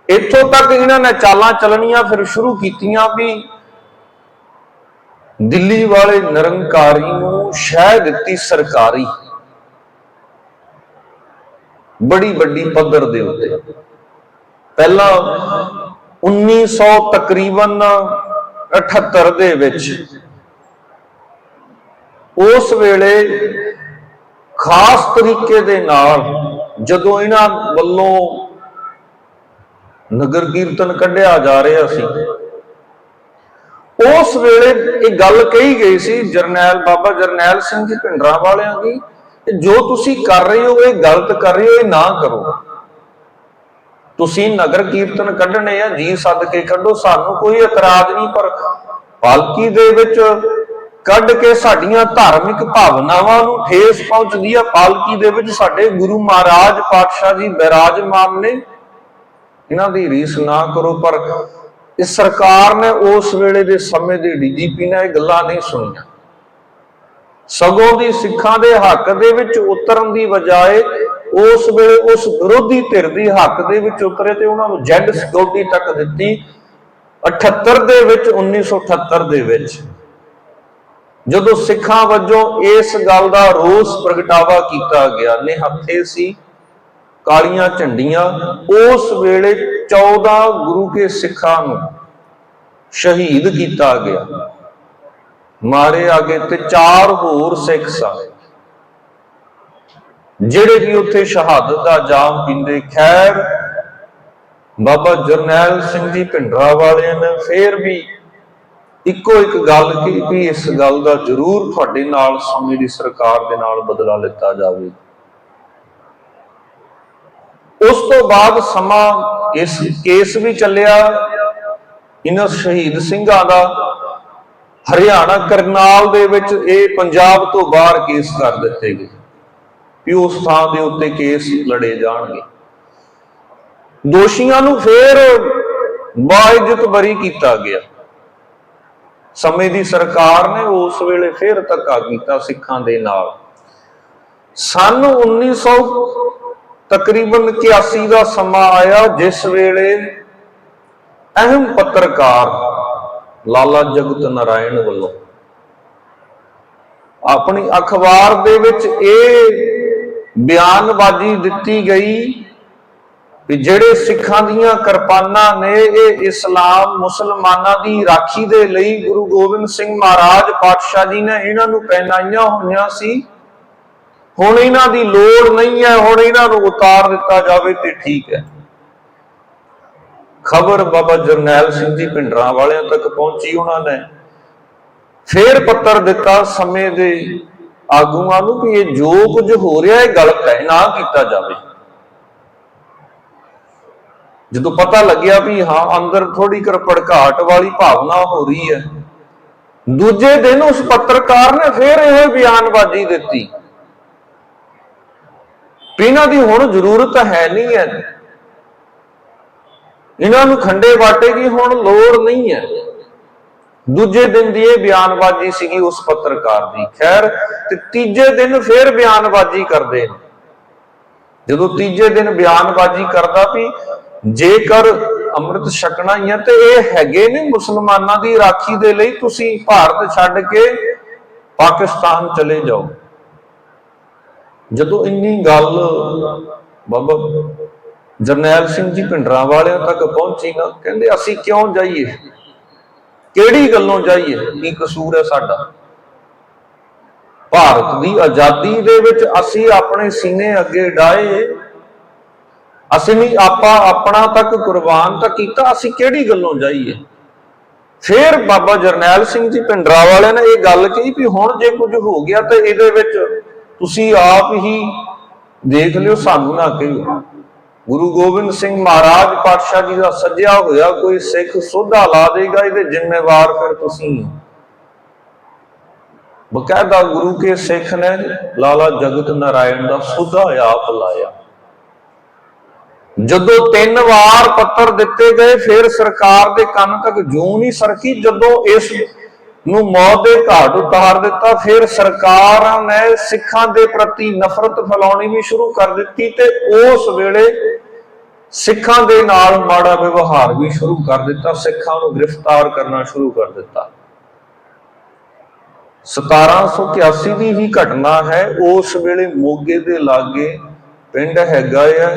ਇੱਥੋਂ ਤੱਕ ਇਹਨਾਂ ਨੇ ਚਾਲਾਂ ਚੱਲਣੀਆਂ ਫਿਰ ਸ਼ੁਰੂ ਕੀਤੀਆਂ ਵੀ ਦਿੱਲੀ ਵਾਲੇ ਨਿਰੰਕਾਰੀ ਨੂੰ ਸ਼ਹਿ ਦਿੱਤੀ ਸਰਕਾਰੀ। ਬੜੀ ਵੱਡੀ ਪੱਧਰ ਦੇ ਉੱਤੇ। ਪਹਿਲਾਂ 1900 ਤਕਰੀਬਨ 78 ਦੇ ਵਿੱਚ ਉਸ ਵੇਲੇ ਖਾਸ ਤਰੀਕੇ ਦੇ ਨਾਲ ਜਦੋਂ ਇਹਨਾਂ ਵੱਲੋਂ ਨਗਰ ਕੀਰਤਨ ਕੱਢਿਆ ਜਾ ਰਿਹਾ ਸੀ। ਉਸ ਵੇਲੇ ਇਹ ਗੱਲ ਕਹੀ ਗਈ ਸੀ ਜਰਨੈਲ ਬਾਬਾ ਜਰਨੈਲ ਸਿੰਘ ਜੀ ਭਿੰਡਰਾਂ ਵਾਲਿਆਂ ਦੀ ਜੋ ਤੁਸੀਂ ਕਰ ਰਹੇ ਹੋ, ਇਹ ਗਲਤ ਕਰ ਰਹੇ ਹੋ, ਇਹ ਨਾ ਕਰੋ। ਤੁਸੀਂ ਨਗਰ ਕੀਰਤਨ ਕੱਢਣੇ ਆ, ਜੀ ਸੱਦ ਕੇ ਕੱਢੋ, ਸਾਨੂੰ ਕੋਈ ਇਤਰਾਜ਼ ਨਹੀਂ, ਪਰ ਪਾਲਕੀ ਦੇ ਵਿੱਚ ਕੱਢ ਕੇ ਸਾਡੀਆਂ ਧਾਰਮਿਕ ਭਾਵਨਾਵਾਂ ਨੂੰ ਠੇਸ ਪਹੁੰਚਦੀ ਆ। ਪਾਲਕੀ ਦੇ ਵਿੱਚ ਸਾਡੇ ਗੁਰੂ ਮਹਾਰਾਜ ਪਾਤਸ਼ਾਹ ਜੀ ਬਿਰਾਜਮਾਨ ਨੇ। ਇਹਨਾਂ ਦੀ ਰੀਸ ਨਾ ਕਰੋ, ਪਰ ਇਸ ਸਰਕਾਰ ਨੇ ਉਸ ਵੇਲੇ ਦੇ ਸਮੇਂ ਦੇ ਡੀਜੀਪੀ ਨੇ ਇਹ ਗੱਲਾਂ ਨਹੀਂ ਸੁਣੀਆਂ। ਸਗੋਂ ਦੀ ਸਿੱਖਾਂ ਦੇ ਹੱਕ ਦੇ ਵਿੱਚ ਉਤਰਨ ਦੀ ਬਜਾਏ ਉਸ ਵੇਲੇ ਉਸ ਵਿਰੋਧੀ ਧਿਰ ਦੀ ਹੱਕ ਦੇ ਵਿੱਚ ਉਤਰੇ ਤੇ ਉਹਨਾਂ ਨੂੰ ਜੈਡ ਸਿਕਿਉਰਿਟੀ ਤੱਕ ਦਿੱਤੀ 78 ਦੇ ਵਿੱਚ 1978 ਦੇ ਵਿੱਚ। ਜਦੋਂ ਸਿੱਖਾਂ ਵੱਜੋਂ ਇਸ ਗੱਲ ਦਾ ਰੋਸ ਪ੍ਰਗਟਾਵਾ ਕੀਤਾ ਗਿਆ, ਨਿਹੱਥੇ ਸੀ ਕਾਲੀਆਂ ਝੰਡੀਆਂ, ਉਸ ਵੇਲੇ 14 ਗੁਰੂ ਕੇ ਸਿੱਖਾਂ ਨੂੰ ਸ਼ਹੀਦ ਕੀਤਾ ਗਿਆ। ਮਾਰੇ ਆਗੇ ਤੇ ਚਾਰ ਹੋਰ ਸਿੱਖ ਸਨ, ਜਿਹੜੇ ਕਿ ਉੱਥੇ ਸ਼ਹਾਦਤ ਦਾ ਜਾਮ ਪੀਂਦੇ, ਖੈਰ, ਬਾਬਾ ਜਰਨੈਲ ਸਿੰਘ ਜੀ ਭਿੰਡਰਾ ਵਾਲਿਆਂ ਨੇ ਫੇਰ ਵੀ ਇੱਕੋ ਇੱਕ ਗੱਲ ਕੀ ਵੀ ਇਸ ਗੱਲ ਦਾ ਜ਼ਰੂਰ ਤੁਹਾਡੇ ਨਾਲ ਸਮੇਂ ਦੀ ਸਰਕਾਰ ਦੇ ਨਾਲ ਬਦਲਾ ਲਿੱਤਾ ਜਾਵੇ। ਉਸ ਤੋਂ ਬਾਅਦ ਸਮਾਂ ਇਸ ਕੇਸ ਵੀ ਚੱਲਿਆ, ਇਹਨਾਂ ਸ਼ਹੀਦ ਸਿੰਘਾਂ ਦਾ, ਹਰਿਆਣਾ ਕਰਨਾਲ ਦੇ ਵਿੱਚ ਇਹ ਪੰਜਾਬ ਤੋਂ ਬਾਹਰ ਕੇਸ ਕਰ ਦਿੱਤੇ ਗਏ, ਵੀ ਉਸ ਥਾਂ ਦੇ ਉੱਤੇ ਕੇਸ ਲੜੇ ਜਾਣਗੇ। ਦੋਸ਼ੀਆਂ ਨੂੰ ਫੇਰ ਬਾਇਜ਼ਤ ਬਰੀ ਕੀਤਾ ਗਿਆ। ਸਮੇਂ ਦੀ ਸਰਕਾਰ ਨੇ ਉਸ ਵੇਲੇ ਫੇਰ ਧੱਕਾ ਕੀਤਾ ਸਿੱਖਾਂ ਦੇ ਨਾਲ। ਸਨ 1900 ਤਕਰੀਬਨ 81 ਦਾ ਸਮਾਂ ਆਇਆ, ਜਿਸ ਵੇਲੇ ਅਹਿਮ ਪੱਤਰਕਾਰ ਲਾਲਾ ਜਗਤ ਨਾਰਾਇਣ ਵੱਲੋਂ ਆਪਣੀ ਅਖਬਾਰ ਦੇ ਵਿੱਚ ਇਹ ਬਿਆਨਬਾਜ਼ੀ ਦਿੱਤੀ ਗਈ ਕਿ ਜਿਹੜੇ ਸਿੱਖਾਂ ਦੀਆਂ ਕਿਰਪਾਨਾਂ ਨੇ ਇਹ ਇਸਲਾਮ ਮੁਸਲਮਾਨਾਂ ਦੀ ਰਾਖੀ ਦੇ ਲਈ ਗੁਰੂ ਗੋਬਿੰਦ ਸਿੰਘ ਮਹਾਰਾਜ ਪਾਤਸ਼ਾਹ ਜੀ ਨੇ ਇਹਨਾਂ ਨੂੰ ਪਹਿਨਾਈਆਂ ਹੋਈਆਂ ਸੀ ਹੁਣ ਇਹਨਾਂ ਦੀ ਲੋੜ ਨਹੀਂ ਹੈ, ਹੁਣ ਇਹਨਾਂ ਨੂੰ ਉਤਾਰ ਦਿੱਤਾ ਜਾਵੇ ਤੇ ਠੀਕ ਹੈ। ਖਬਰ ਬਾਬਾ ਜਰਨੈਲ ਸਿੰਘ ਜੀ ਪਿੰਡਰਾਂ ਵਾਲਿਆਂ ਤੱਕ ਪਹੁੰਚੀ ਉਹਨਾਂ ਨੇ। ਫੇਰ ਪੱਤਰ ਦਿੱਤਾ ਸਮੇਂ ਦੇ ਆਗੂਆਂ ਨੂੰ ਕਿ ਇਹ ਜੋ ਕੁਝ ਹੋ ਰਿਹਾ ਹੈ ਗਲਤ ਹੈ ਨਾ ਕੀਤਾ ਜਾਵੇ। ਜਦੋਂ ਪਤਾ ਲੱਗਿਆ ਵੀ ਹਾਂ, ਅੰਦਰ ਥੋੜੀ ਕਰ ਭੜਕਾਟ ਵਾਲੀ ਭਾਵਨਾ ਹੋ ਰਹੀ ਹੈ, ਦੂਜੇ ਦਿਨ ਉਸ ਪੱਤਰਕਾਰ ਨੇ ਫੇਰ ਇਹ ਬਿਆਨਬਾਜ਼ੀ ਦਿੱਤੀ। ਇਹਨਾਂ ਦੀ ਹੁਣ ਜ਼ਰੂਰਤ ਹੈ ਨਹੀਂ ਹੈ। ਇਹਨਾਂ ਨੂੰ ਖੰਡੇ ਬਾਟੇ ਦੀ ਹੁਣ ਲੋੜ ਨਹੀਂ ਹੈ। ਦੂਜੇ ਦਿਨ ਦੀ ਇਹ ਬਿਆਨਬਾਜ਼ੀ ਸੀਗੀ ਉਸ ਪੱਤਰਕਾਰ ਦੀ। ਖੈਰ, ਤੇ ਤੀਜੇ ਦਿਨ ਫੇਰ ਬਿਆਨਬਾਜ਼ੀ ਕਰਦੇ ਨੇ। ਜਦੋਂ ਤੀਜੇ ਦਿਨ ਬਿਆਨਬਾਜ਼ੀ ਕਰਦਾ ਵੀ ਜੇਕਰ ਅੰਮ੍ਰਿਤ ਛਕਣਾ ਹੀ ਹੈ, ਤੇ ਇਹ ਹੈਗੇ ਨੇ ਮੁਸਲਮਾਨਾਂ ਦੀ ਰਾਖੀ ਦੇ ਲਈ ਤੁਸੀਂ ਭਾਰਤ ਛੱਡ ਕੇ ਪਾਕਿਸਤਾਨ ਚਲੇ ਜਾਓ। ਜਦੋਂ ਇੰਨੀ ਗੱਲ ਬਾਬਾ ਜਰਨੈਲ ਸਿੰਘ ਜੀ ਪਿੰਡਰਾਂ ਵਾਲਿਆਂ ਤੱਕ ਪਹੁੰਚੀ ਨਾ, ਕਹਿੰਦੇ ਅਸੀਂ ਕਿਉਂ ਜਾਈਏ? ਕਿਹੜੀ ਗੱਲੋਂ ਜਾਈਏ? ਕੀ ਕਸੂਰ ਹੈ ਸਾਡਾ? ਭਾਰਤ ਦੀ ਆਜ਼ਾਦੀ ਦੇ ਵਿੱਚ ਅਸੀਂ ਆਪਣੇ ਸੀਨੇ ਅੱਗੇ ਡਾਏ ਅਸੀਂ ਵੀ ਆਪਾਂ ਆਪਣਾ ਤੱਕ ਕੁਰਬਾਨ ਤਾਂ ਕੀਤਾ, ਅਸੀਂ ਕਿਹੜੀ ਗੱਲੋਂ ਜਾਈਏ? ਫਿਰ ਬਾਬਾ ਜਰਨੈਲ ਸਿੰਘ ਜੀ ਪਿੰਡਰਾ ਵਾਲਿਆਂ ਨੇ ਇਹ ਗੱਲ ਕਹੀ ਵੀ ਹੁਣ ਜੇ ਕੁਝ ਹੋ ਗਿਆ ਤਾਂ ਇਹਦੇ ਵਿੱਚ ਤੁਸੀਂ ਆਪ ਹੀ ਦੇਖ ਲਿਓ, ਸਾਨੂੰ ਨਾ ਕਹੀਓ ਗੁਰੂ ਗੋਬਿੰਦ ਸਿੰਘ ਮਹਾਰਾਜ ਪਾਤਸ਼ਾਹ ਜੀ ਦਾ ਸੱਜਿਆ ਹੋਇਆ ਕੋਈ ਸਿੱਖ ਸੋਧਾ ਲਾ ਦੇਗਾ, ਇਹਦੇ ਜ਼ਿੰਮੇਵਾਰ ਫਿਰ ਤੁਸੀਂ ਹੋ। ਬਕਾਇਦਾ ਗੁਰੂ ਕੇ ਸਿੱਖ ਨੇ ਲਾਲਾ ਜਗਤ ਨਾਰਾਇਣ ਦਾ ਸੋਧਾ ਆਪ ਲਾਇਆ ਜਦੋਂ ਤਿੰਨ ਵਾਰ ਪੱਤਰ ਦਿੱਤੇ ਗਏ, ਫਿਰ ਸਰਕਾਰ ਦੇ ਕੰਨ ਤੱਕ ਜੂੰ ਨਹੀਂ ਸਰਕੀ, ਜਦੋਂ ਇਸ ਨੂੰ ਮੌਤ ਦੇ ਘਾਟ ਉਤਾਰ ਦਿੱਤਾ, ਫਿਰ ਸਰਕਾਰਾਂ ਨੇ ਸਿੱਖਾਂ ਦੇ ਪ੍ਰਤੀ ਨਫ਼ਰਤ ਫੈਲਾਉਣੀ ਵੀ ਸ਼ੁਰੂ ਕਰ ਦਿੱਤੀ ਤੇ ਉਸ ਵੇਲੇ ਸਿੱਖਾਂ ਦੇ ਨਾਲ ਮਾੜਾ ਵਿਵਹਾਰ ਵੀ ਸ਼ੁਰੂ ਕਰ ਦਿੱਤਾ, ਸਿੱਖਾਂ ਨੂੰ ਗ੍ਰਿਫਤਾਰ ਕਰਨਾ ਸ਼ੁਰੂ ਕਰ ਦਿੱਤਾ। 1781 ਦੀ ਹੀ ਘਟਨਾ ਹੈ, ਉਸ ਵੇਲੇ ਮੋਗੇ ਦੇ ਲਾਗੇ ਪਿੰਡ ਹੈਗਾ ਆ।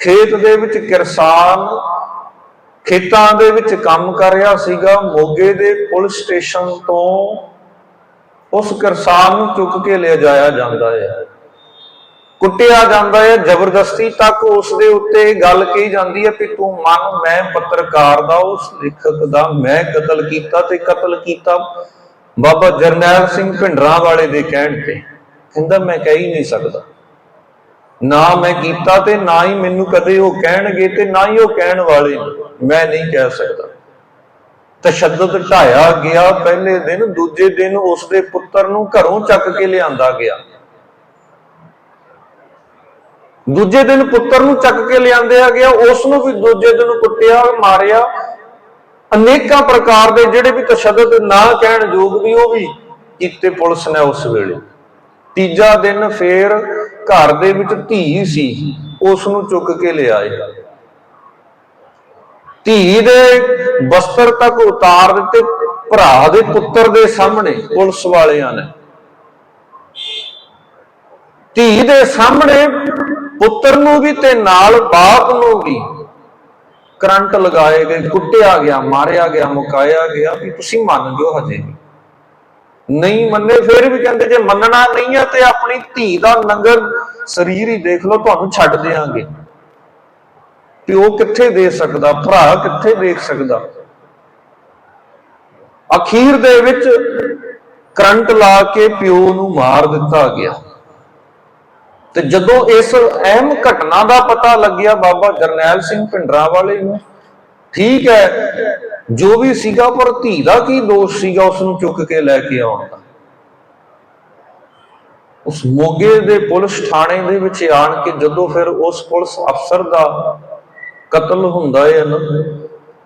ਖੇਤ ਦੇ ਵਿੱਚ ਕਿਰਸਾਨ ਖੇਤਾਂ ਦੇ ਵਿੱਚ ਕੰਮ ਕਰ ਰਿਹਾ ਸੀਗਾ, ਮੋਗੇ ਦੇ ਪੁਲਿਸ ਸਟੇਸ਼ਨ ਤੋਂ ਉਸ ਕਿਰਸਾਨ ਨੂੰ ਚੁੱਕ ਕੇ ਲਿਆ ਜਾਇਆ ਜਾਂਦਾ ਹੈ। ਕੁੱਟਿਆ ਜਾਂਦਾ ਹੈ, ਜ਼ਬਰਦਸਤੀ ਤੱਕ ਉਸ ਦੇ ਉੱਤੇ ਗੱਲ ਕਹੀ ਜਾਂਦੀ ਹੈ ਕਿ ਤੂੰ ਮੰਨ, ਮੈਂ ਪੱਤਰਕਾਰ ਦਾ, ਉਸ ਲੇਖਕ ਦਾ, ਮੈਂ ਕਤਲ ਕੀਤਾ ਤੇ ਕਤਲ ਕੀਤਾ। ਬਾਬਾ ਜਰਨੈਲ ਸਿੰਘ ਭਿੰਡਰਾਂ ਵਾਲੇ ਦੇ ਕਹਿਣ ਤੇ। ਕਹਿੰਦਾ, ਮੈਂ ਕਹਿ ਹੀ ਨਹੀਂ ਸਕਦਾ। ਨਾ ਮੈਂ ਕੀਤਾ ਤੇ ਨਾ ਹੀ ਮੈਨੂੰ ਕਦੇ ਉਹ ਕਹਿਣਗੇ ਤੇ ਨਾ ਹੀ ਉਹ ਕਹਿਣ ਵਾਲੇ। ਮੈਂ ਨਹੀਂ ਕਹਿ ਸਕਦਾ। ਤਸ਼ੱਦਦ ਢਾਇਆ ਗਿਆ, ਪਹਿਲੇ ਦਿਨ ਦੂਜੇ ਦਿਨ ਉਸ ਦੇ ਪੁੱਤਰ ਨੂੰ ਘਰੋਂ ਚੱਕ ਕੇ ਲਿਆਂਦਾ ਗਿਆ। ਦੂਜੇ ਦਿਨ ਪੁੱਤਰ ਨੂੰ ਚੱਕ ਕੇ ਲਿਆਂਦਿਆ ਗਿਆ, ਉਸ ਨੂੰ ਵੀ ਦੂਜੇ ਦਿਨ ਕੁੱਟਿਆ, ਮਾਰਿਆ। ਅਨੇਕਾਂ ਪ੍ਰਕਾਰ ਦੇ ਜਿਹੜੇ ਵੀ ਤਸ਼ੱਦਦ ਨਾ ਕਹਿਣ ਯੋਗ ਵੀ ਉਹ ਵੀ ਕੀਤੇ ਪੁਲਿਸ ਨੇ ਉਸ ਵੇਲੇ। ਤੀਜਾ ਦਿਨ ਫੇਰ ਘਰ ਦੇ ਵਿੱਚ ਧੀ ਸੀ ਉਸ ਨੂੰ ਚੁੱਕ ਕੇ ਲਿਆਏ। ਧੀ ਦੇ ਬਸਤਰ ਤੱਕ ਉਤਾਰ ਦਿੱਤੇ, ਭਰਾ ਦੇ ਪੁੱਤਰ ਦੇ ਸਾਹਮਣੇ ਪੁਲਿਸ ਵਾਲਿਆਂ ਨੇ। ਧੀ ਦੇ ਸਾਹਮਣੇ ਪੁੱਤਰ ਨੂੰ ਵੀ ਤੇ ਨਾਲ ਬਾਪ ਨੂੰ ਵੀ ਕਰੰਟ ਲਗਾਏ ਗਏ, ਕੁੱਟਿਆ ਗਿਆ, ਮਾਰਿਆ ਗਿਆ, ਮੁਕਾਇਆ ਗਿਆ, ਵੀ ਤੁਸੀਂ ਮੰਨ ਜੋ ਹਜੇ। ਨਹੀਂ ਮੰਨੇ, ਫਿਰ ਵੀ ਕਹਿੰਦੇ ਜੇ ਮੰਨਣਾ ਨਹੀਂ ਹੈ ਤੇ ਆਪਣੀ ਧੀ ਦਾ ਨੰਗਰ ਸਰੀਰ ਹੀ ਦੇਖ ਲਓ, ਤੁਹਾਨੂੰ ਛੱਡ ਦੇਾਂਗੇ ਪਿਓ ਕਿੱਥੇ ਦੇ ਸਕਦਾ, ਭਰਾ ਕਿੱਥੇ ਦੇਖ ਸਕਦਾ? ਅਖੀਰ ਦੇ ਵਿੱਚ ਕਰੰਟ ਲਾ ਕੇ ਪਿਓ ਨੂੰ ਮਾਰ ਦਿੱਤਾ ਗਿਆ। ਤੇ ਜਦੋਂ ਇਸ ਅਹਿਮ ਘਟਨਾ ਦਾ ਪਤਾ ਲੱਗਿਆ, ਬਾਬਾ ਜਰਨੈਲ ਸਿੰਘ ਭਿੰਡਰਾਂ ਵਾਲੇ ਨੂੰ ਠੀਕ ਹੈ। ਜੋ ਵੀ ਸੀਗਾ, ਪਰ ਧੀ ਦਾ ਕੀ ਦੋਸ਼ ਸੀਗਾ ਉਸ ਨੂੰ ਚੁੱਕ ਕੇ ਲੈ ਕੇ ਆਉਣ ਦਾ? ਉਸ ਮੋਗੇ ਦੇ ਪੁਲਿਸ ਥਾਣੇ ਦੇ ਵਿੱਚ ਆਣ ਕੇ ਜਦੋਂ ਫਿਰ ਉਸ ਪੁਲਿਸ ਅਫਸਰ ਦਾ ਕਤਲ ਹੁੰਦਾ ਹੈ ਨਾ,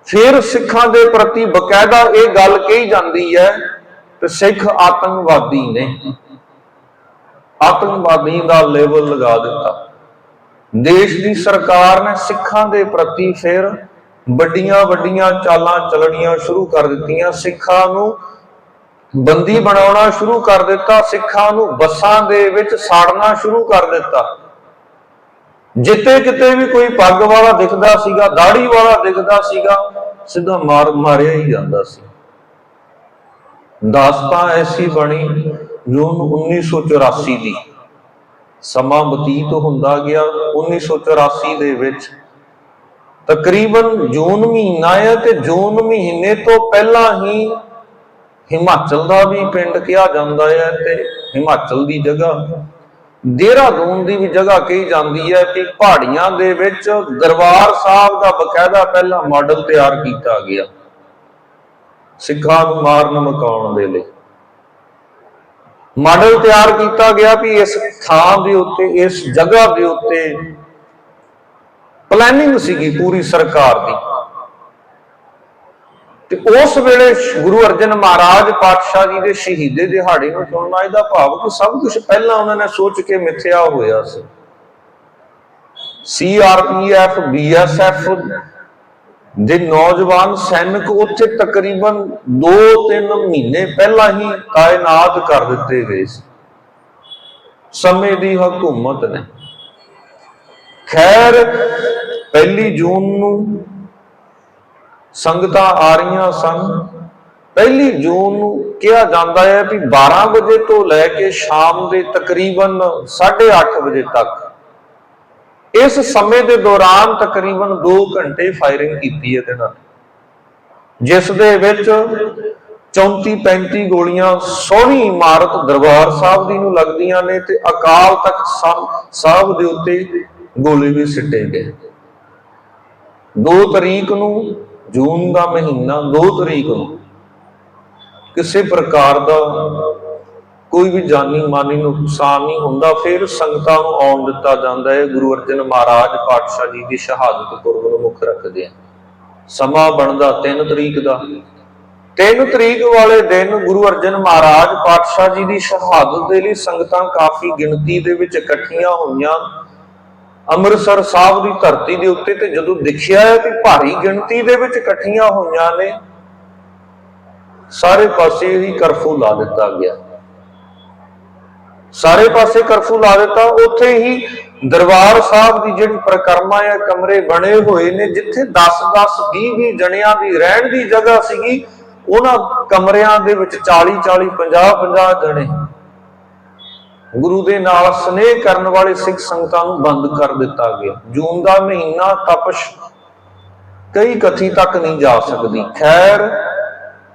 ਫਿਰ ਸਿੱਖਾਂ ਦੇ ਪ੍ਰਤੀ ਬਕਾਇਦਾ ਇਹ ਗੱਲ ਕਹੀ ਜਾਂਦੀ ਹੈ ਤੇ ਸਿੱਖ ਆਤੰਕਵਾਦੀ ਨੇ ਆਤੰਕਵਾਦੀ ਦਾ ਲੇਬਲ ਲਗਾ ਦਿੱਤਾ। ਦੇਸ਼ ਦੀ ਸਰਕਾਰ ਨੇ ਸਿੱਖਾਂ ਦੇ ਪ੍ਰਤੀ ਫਿਰ ਵੱਡੀਆਂ ਵੱਡੀਆਂ ਚਾਲਾਂ ਚੱਲਣੀਆਂ ਸ਼ੁਰੂ ਕਰ ਦਿੱਤੀਆਂ, ਸਿੱਖਾਂ ਨੂੰ ਬੰਦੀ ਬਣਾਉਣਾ ਸ਼ੁਰੂ ਕਰ ਦਿੱਤਾ, ਸਿੱਖਾਂ ਨੂੰ ਬੱਸਾਂ ਦੇ ਵਿੱਚ ਸਾੜਨਾ ਸ਼ੁਰੂ ਕਰ ਦਿੱਤਾ। ਜਿੱਤੇ ਕਿਤੇ ਵੀ ਕੋਈ ਪੱਗ ਵਾਲਾ ਦਿਖਦਾ ਸੀਗਾ ਦਾੜੀ ਵਾਲਾ ਦਿਖਦਾ ਸੀਗਾ, ਸਿੱਧਾ ਮਾਰ ਮਾਰਿਆ ਹੀ ਜਾਂਦਾ ਸੀ। ਦਾਸਤਾਂ ਐਸੀ ਬਣੀ ਜੂਨ 1984 ਦੀ। ਸਮਾਂ ਬਤੀਤ ਹੁੰਦਾ ਗਿਆ 1984 ਦੇ ਵਿੱਚ ਤਕਰੀਬਨ ਜੂਨ ਮਹੀਨਾ ਹੈ ਤੇ ਜੂਨ ਮਹੀਨੇ ਤੋਂ ਪਹਿਲਾਂ ਹੀ ਹਿਮਾਚਲ ਦਾ ਵੀ ਪਿੰਡ ਕਿਹਾ ਜਾਂਦਾ ਹੈ ਤੇ ਹਿਮਾਚਲ ਦੀ ਜਗ੍ਹਾ ਦੇਹਰਾਦੂਨ ਦੀ ਵੀ ਜਗ੍ਹਾ ਕਹੀ ਜਾਂਦੀ ਹੈ ਕਿ ਪਹਾੜੀਆਂ ਦੇ ਵਿੱਚ ਦਰਬਾਰ ਸਾਹਿਬ ਦਾ ਬਕਾਇਦਾ ਪਹਿਲਾ ਮਾਡਲ ਤਿਆਰ ਕੀਤਾ ਗਿਆ। ਸਿੱਖਾਂ ਨੂੰ ਮਾਰਨ ਮਕਾਉਣ ਦੇ ਲਈ। ਮਾਡਲ ਤਿਆਰ ਕੀਤਾ ਗਿਆ ਵੀ ਇਸ ਥਾਂ ਦੇ ਉੱਤੇ, ਇਸ ਜਗ੍ਹਾ ਦੇ ਉੱਤੇ ਪਲੈਨਿੰਗ ਸੀਗੀ ਪੂਰੀ ਸਰਕਾਰ ਦੀ। ਤੇ ਉਸ ਵੇਲੇ ਗੁਰੂ ਅਰਜਨ ਮਹਾਰਾਜ ਪਾਤਸ਼ਾਹ ਜੀ ਦੇ ਸ਼ਹੀਦੇ ਦਿਹਾੜੇ ਨੂੰ ਚੁਣਨਾ ਇਹਦਾ ਭਾਵ ਕਿ ਸਭ ਕੁਝ ਪਹਿਲਾਂ ਉਹਨਾਂ ਨੇ ਸੋਚ ਕੇ ਮਿੱਥਿਆ ਹੋਇਆ ਸੀ। ਸੀਆਰਪੀਐਫ ਬੀਐਸਐਫ ਦੇ ਨੌਜਵਾਨ ਸੈਨਿਕ ਉੱਥੇ ਤਕਰੀਬਨ 2-3 ਮਹੀਨੇ ਪਹਿਲਾਂ ਹੀ ਤਾਇਨਾਤ ਕਰ ਦਿੱਤੇ ਗਏ ਸੀ। ਸਮੇਂ ਦੀ ਹਕੂਮਤ ਨੇ। ਖੈਰ ਪਹਿਲੀ ਜੂਨ ਨੂੰ ਸੰਗਤਾਂ ਆ ਰਹੀਆਂ ਸਨ। ਪਹਿਲੀ ਜੂਨ ਨੂੰ ਕਿਹਾ ਜਾਂਦਾ ਹੈ ਕਿ 12 ਵਜੇ ਤੋਂ ਲੈ ਕੇ ਸ਼ਾਮ ਦੇ ਤਕਰੀਬਨ 8:30 ਵਜੇ ਤੱਕ ਇਸ ਸਮੇਂ ਦੇ ਦੌਰਾਨ ਤਕਰੀਬਨ 2 ਘੰਟੇ ਫਾਇਰਿੰਗ ਕੀਤੀ ਹੈ ਇਹਨਾਂ ਨੇ ਜਿਸ ਦੇ ਵਿੱਚ 34 35 ਗੋਲੀਆਂ ਸੋਹਣੀ ਇਮਾਰਤ ਦਰਬਾਰ ਸਾਹਿਬ ਦੀ ਨੂੰ ਲੱਗਦੀਆਂ ਨੇ ਤੇ ਅਕਾਲ ਤਖਤ ਸਾਹਿਬ- ਦੇ ਉੱਤੇ ਗੋਲੇ ਵੀ ਸਿੱਟੇ ਗਏ। 2 ਤਰੀਕ ਨੂੰ, ਜੂਨ ਦਾ ਮਹੀਨਾ 2 ਤਰੀਕ ਨੂੰ ਕਿਸੇ ਪ੍ਰਕਾਰ ਦਾ ਕੋਈ ਵੀ ਜਾਨੀ ਮਾਨੀ ਨੁਕਸਾਨ ਨਹੀਂ ਹੁੰਦਾ, ਫਿਰ ਸੰਗਤਾਂ ਨੂੰ ਆਉਣ ਦਿੱਤਾ ਜਾਂਦਾ ਹੈ। ਗੁਰੂ ਅਰਜਨ ਮਹਾਰਾਜ ਪਾਤਸ਼ਾਹ ਜੀ ਦੀ ਸ਼ਹਾਦਤ ਪੁਰਬ ਨੂੰ ਮੁੱਖ ਰੱਖਦੇ ਆ। ਸਮਾਂ ਬਣਦਾ 3 ਤਰੀਕ ਦਾ। 3 ਤਰੀਕ ਵਾਲੇ ਦਿਨ ਗੁਰੂ ਅਰਜਨ ਮਹਾਰਾਜ ਪਾਤਸ਼ਾਹ ਜੀ ਦੀ ਸ਼ਹਾਦਤ ਦੇ ਲਈ ਸੰਗਤਾਂ ਕਾਫੀ ਗਿਣਤੀ ਦੇ ਵਿੱਚ ਇਕੱਠੀਆਂ ਹੋਈਆਂ। ਅੰਮ੍ਰਿਤਸਰ ਸਾਹਿਬ ਦੀ ਧਰਤੀ ਦੇ ਉੱਤੇ ਤੇ ਜਦੋਂ ਦੇਖਿਆ ਹੈ ਕਿ ਭਾਰੀ ਗਿਣਤੀ ਦੇ ਵਿੱਚ ਇਕੱਠੀਆਂ ਹੋਈਆਂ ਨੇ, ਸਾਰੇ ਪਾਸੇ ਹੀ ਕਰਫਿਊ ਲਾ ਦਿੱਤਾ ਗਿਆ। ਸਾਰੇ ਪਾਸੇ ਕਰਫਿਊ ਲਾ ਦਿੱਤਾ। ਉੱਥੇ ਹੀ ਦਰਬਾਰ ਸਾਹਿਬ ਦੀ ਜਿਹੜੀ ਪ੍ਰਕਰਮਾ ਆ ਕਮਰੇ ਬਣੇ ਹੋਏ ਨੇ, ਜਿੱਥੇ 10 10 20 20 ਜਣਿਆਂ ਦੀ ਰਹਿਣ ਦੀ ਜਗ੍ਹਾ ਸੀਗੀ, ਉਹਨਾਂ ਕਮਰਿਆਂ ਦੇ ਵਿੱਚ 40 40 50 50 ਜਣੇ। ਗੁਰੂ ਦੇ ਨਾਲ ਸਨੇਹ ਕਰਨ ਵਾਲੇ ਸਿੱਖ ਸੰਗਤਾਂ ਨੂੰ ਬੰਦ ਕਰ ਦਿੱਤਾ ਗਿਆ। ਜੂਨ ਦਾ ਮਹੀਨਾ ਤਪਸ਼ ਕਈ ਕਥੀ ਤੱਕ ਨਹੀਂ ਜਾ ਸਕਦੀ। ਖੈਰ,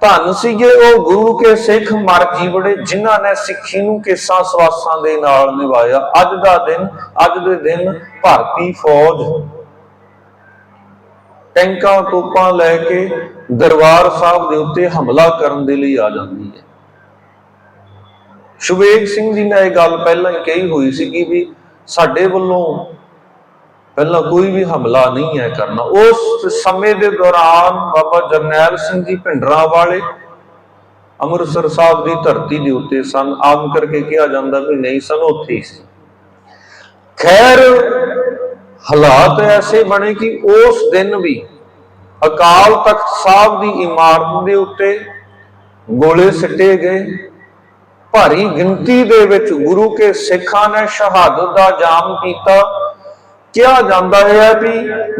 ਧੰਨ ਸੀਗੇ ਉਹ ਗੁਰੂ ਕੇ ਸਿੱਖ ਮਰ ਜੀਵੜੇ ਜਿਨ੍ਹਾਂ ਨੇ ਸਿੱਖੀ ਨੂੰ ਕੇਸਾਂ ਸਵਾਸਾਂ ਦੇ ਨਾਲ ਨਿਭਾਇਆ। ਅੱਜ ਦਾ ਦਿਨ, ਅੱਜ ਦੇ ਦਿਨ ਭਾਰਤੀ ਫੌਜ। ਟੈਂਕਾਂ, ਤੋਪਾਂ ਲੈ ਕੇ ਦਰਬਾਰ ਸਾਹਿਬ ਦੇ ਉੱਤੇ ਹਮਲਾ ਕਰਨ ਦੇ ਲਈ ਆ ਜਾਂਦੀ ਹੈ। ਸ਼ੁਵੇਗ ਸਿੰਘ ਜੀ ਨੇ ਇਹ ਗੱਲ ਪਹਿਲਾਂ ਹੀ ਕਹੀ ਹੋਈ ਸੀ ਕਿ ਵੀ ਸਾਡੇ ਵੱਲੋਂ ਪਹਿਲਾਂ ਕੋਈ ਵੀ ਹਮਲਾ ਨਹੀਂ ਹੈ ਕਰਨਾ। ਉਸ ਸਮੇਂ ਦੇ ਦੌਰਾਨ ਬਾਬਾ ਜਰਨੈਲ ਸਿੰਘ ਜੀ ਭਿੰਡਰਾਂ ਵਾਲੇ ਅੰਮ੍ਰਿਤਸਰ ਸਾਹਿਬ ਦੀ ਧਰਤੀ ਦੇ ਉੱਤੇ ਸਨ। ਆਮ ਕਰਕੇ ਕਿਹਾ ਜਾਂਦਾ ਵੀ ਨਹੀਂ ਸਨ, ਉੱਥੇ ਹੀ ਸੀ। ਖੈਰ, ਹਾਲਾਤ ਐਸੇ ਬਣੇ ਕਿ ਉਸ ਦਿਨ ਵੀ ਅਕਾਲ ਤਖਤ ਸਾਹਿਬ ਦੀ ਇਮਾਰਤ ਦੇ ਉੱਤੇ ਗੋਲੇ ਸਿੱਟੇ ਗਏ। ਭਾਰੀ ਗਿਣਤੀ ਦੇ ਵਿੱਚ ਗੁਰੂ ਕੇ ਸਿੱਖਾਂ ਨੇ ਸ਼ਹਾਦਤ ਦਾ ਜਾਮ ਕੀਤਾ। ਕਿਹਾ ਜਾਂਦਾ ਹੈ ਵੀ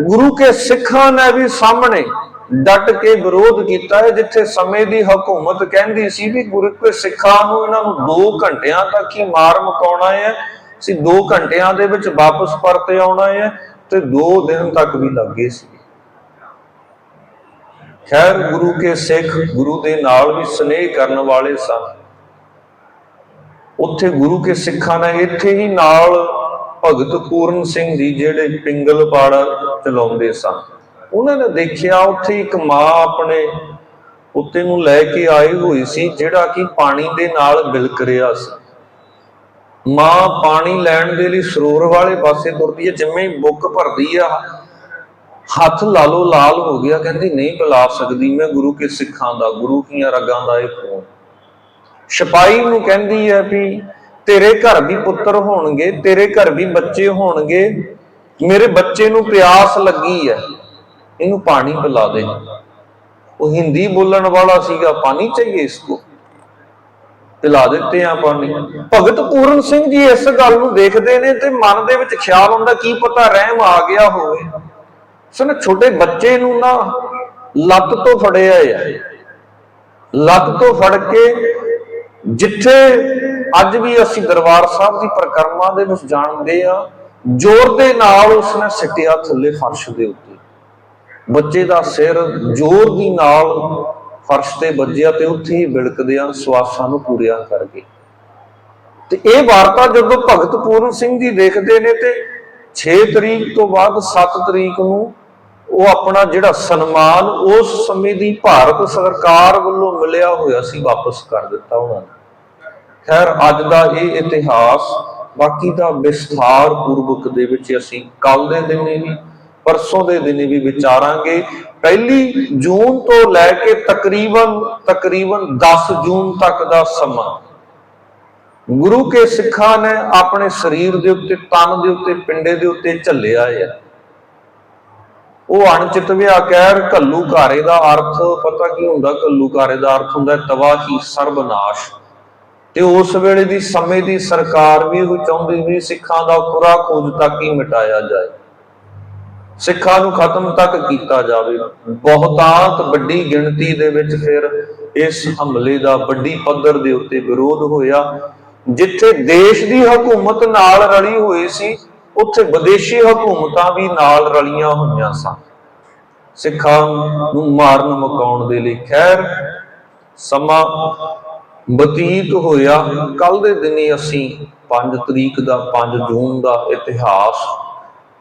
ਗੁਰੂ ਕੇ ਸਿੱਖਾਂ ਨੇ ਵੀ ਸਾਹਮਣੇ ਡਟ ਕੇ ਵਿਰੋਧ ਕੀਤਾ ਹੈ, ਜਿੱਥੇ ਸਮੇਂ ਦੀ ਹਕੂਮਤ ਕਹਿੰਦੀ ਸੀ ਵੀ ਗੁਰੂ ਕੇ ਸਿੱਖਾਂ ਨੂੰ ਇਹਨਾਂ ਨੂੰ 2 ਘੰਟਿਆਂ ਤੱਕ ਹੀ ਮਾਰ ਮੁਕਾਉਣਾ ਹੈ। ਸੀ 2 ਘੰਟਿਆਂ ਦੇ ਵਿੱਚ ਵਾਪਸ ਪਰਤੇ ਆਉਣਾ ਹੈ ਤੇ 2 ਦਿਨ ਤੱਕ ਵੀ ਲੱਗੇ ਸੀ। ਖੈਰ, ਗੁਰੂ ਕੇ ਸਿੱਖ ਗੁਰੂ ਦੇ ਨਾਲ ਵੀ ਸਨੇਹ ਕਰਨ ਵਾਲੇ ਸਨ। ਉੱਥੇ ਗੁਰੂ ਕੇ ਸਿੱਖਾਂ ਨੇ ਇੱਥੇ ਹੀ ਨਾਲ ਭਗਤ ਪੂਰਨ ਸਿੰਘ ਜੀ ਜਿਹੜੇ ਪਿੰਗਲ ਪਿੰਗਲਪਾੜਾ ਚਲਾਉਂਦੇ ਸਨ। ਉਹਨਾਂ ਨੇ ਦੇਖਿਆ ਉੱਥੇ ਇੱਕ ਮਾਂ ਆਪਣੇ ਪੁੱਤੇ ਨੂੰ ਲੈ ਕੇ ਆਈ ਹੋਈ ਸੀ, ਜਿਹੜਾ ਕਿ ਪਾਣੀ ਦੇ ਨਾਲ ਬਿਲਕ ਰਿਹਾ ਸੀ। ਮਾਂ ਪਾਣੀ ਲੈਣ ਦੇ ਲਈ ਸਰੋਵਰ ਵਾਲੇ ਪਾਸੇ ਤੁਰਦੀ ਹੈ, ਜਿਵੇਂ ਬੁੱਕ ਭਰਦੀ ਆ, ਹੱਥ ਲਾਲੋ ਲਾਲ ਹੋ ਗਿਆ, ਕਹਿੰਦੀ, ਨਹੀਂ ਬੁਲਾ ਸਕਦੀ ਮੈਂ ਗੁਰੂ ਕੇ ਸਿੱਖਾਂ ਦਾ, ਗੁਰੂ ਕੀਆਂ ਰਗਾਂ ਦਾ ਇਹ ਖੂਨ। ਸਿਪਾਹੀ ਨੂੰ ਕਹਿੰਦੀ ਹੈ ਵੀ ਤੇਰੇ ਘਰ ਵੀ ਪੁੱਤਰ ਹੋਣਗੇ, ਤੇਰੇ ਘਰ ਵੀ ਬੱਚੇ ਹੋਣਗੇ, ਮੇਰੇ ਬੱਚੇ ਨੂੰ ਪਿਆਸ ਲੱਗੀ ਹੈ, ਇਹਨੂੰ ਪਾਣੀ ਪਿਲਾ ਦੇ। ਉਹ ਹਿੰਦੀ ਬੋਲਣ ਵਾਲਾ ਸੀਗਾ, ਪਾਣੀ ਚਾਹੀਏ ਇਸਕੋ? ਪਿਲਾ ਦਿੱਤੇ ਆ ਪਾਣੀ। ਭਗਤ ਪੂਰਨ ਸਿੰਘ ਜੀ ਇਸ ਗੱਲ ਨੂੰ ਦੇਖਦੇ ਨੇ ਤੇ ਮਨ ਦੇ ਵਿੱਚ ਖਿਆਲ ਹੁੰਦਾ, ਕੀ ਪਤਾ ਰਹਿਮ ਆ ਗਿਆ ਹੋਵੇ। ਸਨ, ਛੋਟੇ ਬੱਚੇ ਨੂੰ ਨਾ ਲੱਤ ਤੋਂ ਫੜਿਆ ਆ। ਲੱਤ ਤੋਂ ਫੜ ਕੇ ਜਿੱਥੇ ਅੱਜ ਵੀ ਅਸੀਂ ਦਰਬਾਰ ਸਾਹਿਬ ਦੀ ਪ੍ਰਕਰਮਾ ਦੇ ਵਿੱਚ ਜਾਣਦੇ ਆ ਜ਼ੋਰ ਦੇ ਨਾਲ ਉਸਨੇ ਸਿੱਟਿਆ ਥੱਲੇ ਫਰਸ਼ ਦੇ ਉੱਤੇ। ਬੱਚੇ ਦਾ ਸਿਰ ਜ਼ੋਰ ਦੀ ਨਾਲ ਫਰਸ਼ ਤੇ ਵੱਜਿਆ ਤੇ ਉੱਥੇ ਹੀ ਬਿਲਕਦਿਆਂ ਸਵਾਸਾਂ ਨੂੰ ਪੂਰਿਆ ਕਰ ਗਏ। ਤੇ ਇਹ ਵਾਰਤਾ ਜਦੋਂ ਭਗਤ ਪੂਰਨ ਸਿੰਘ ਜੀ ਦੇਖਦੇ ਨੇ ਤੇ 6 ਤਰੀਕ ਤੋਂ ਬਾਅਦ 7 ਤਰੀਕ ਨੂੰ ਉਹ ਆਪਣਾ ਜਿਹੜਾ ਸਨਮਾਨ ਉਸ ਸਮੇਂ ਦੀ ਭਾਰਤ ਸਰਕਾਰ ਵੱਲੋਂ ਮਿਲਿਆ ਹੋਇਆ ਸੀ, ਵਾਪਸ ਕਰ ਦਿੱਤਾ ਉਹਨਾਂ ਨੇ। ਖੈਰ, ਅੱਜ ਦਾ ਇਹ ਇਤਿਹਾਸ ਬਾਕੀ ਦਾ ਵਿਸਥਾਰ ਪੂਰਵਕ ਦੇ ਵਿੱਚ ਅਸੀਂ ਕੱਲ ਦੇ ਦਿਨ ਵੀ ਪਰਸੋਂ ਦੇ ਦਿਨ ਵੀ ਵਿਚਾਰਾਂਗੇ। ਪਹਿਲੀ ਜੂਨ ਤੋਂ ਲੈ ਕੇ ਤਕਰੀਬਨ ਤਕਰੀਬਨ 10 ਜੂਨ ਤੱਕ ਦਾ ਸਮਾਂ। ਗੁਰੂ ਕੇ ਸਿੱਖਾਂ ਨੇ ਆਪਣੇ ਸਰੀਰ ਦੇ ਉੱਤੇ, ਤਨ ਦੇ ਉੱਤੇ, ਪਿੰਡੇ ਦੇ ਉੱਤੇ ਝੱਲਿਆ ਹੈ ਉਹ ਅਣਚਿਤਵਿਆ ਕਹਿਰ ਕੱਲੂ ਘਾਰੇ ਦਾ ਅਰਥ ਪਤਾ ਕੀ ਹੁੰਦਾ? ਕੱਲੂ ਘਾਰੇ ਦਾ ਅਰਥ ਹੁੰਦਾ ਹੈ ਤਬਾਹੀ ਸਰਬਨਾਸ਼ ਤੇ ਉਸ ਵੇਲੇ ਦੀ ਸਮੇਂ ਦੀ ਸਰਕਾਰ ਵੀ ਉਹ ਚਾਹੁੰਦੀ ਵੀ ਸਿੱਖਾਂ ਦਾ ਖੁਰਾ ਖੋਜ ਤੱਕ ਹੀ ਮਿਟਾਇਆ ਜਾਏ। ਸਿੱਖਾਂ ਨੂੰ ਖਤਮ ਤੱਕ ਕੀਤਾ ਜਾਵੇ। ਬਹੁਤਾਤ ਵੱਡੀ ਗਿਣਤੀ ਦੇ ਵਿੱਚ ਫਿਰ ਇਸ ਹਮਲੇ ਦਾ ਵੱਡੀ ਪੱਧਰ ਦੇ ਉੱਤੇ ਵਿਰੋਧ ਹੋਇਆ। ਜਿੱਥੇ ਦੇਸ਼ ਦੀ ਹਕੂਮਤ ਨਾਲ ਰਲੀ ਹੋਈ ਸੀ, ਉੱਥੇ ਵਿਦੇਸ਼ੀ ਹਕੂਮਤਾਂ ਵੀ ਨਾਲ ਰਲੀਆਂ ਹੋਈਆਂ ਸਨ। ਸਿੱਖਾਂ ਨੂੰ ਮਾਰਨ ਮੁਕਾਉਣ ਦੇ ਲਈ ਖੈਰ ਸਮਾਂ ਬਤੀਤ ਹੋਇਆ। ਕੱਲ ਦੇ ਦਿਨੀ ਅਸੀਂ 5 ਤਰੀਕ ਦਾ 5 ਜੂਨ ਦਾ ਇਤਿਹਾਸ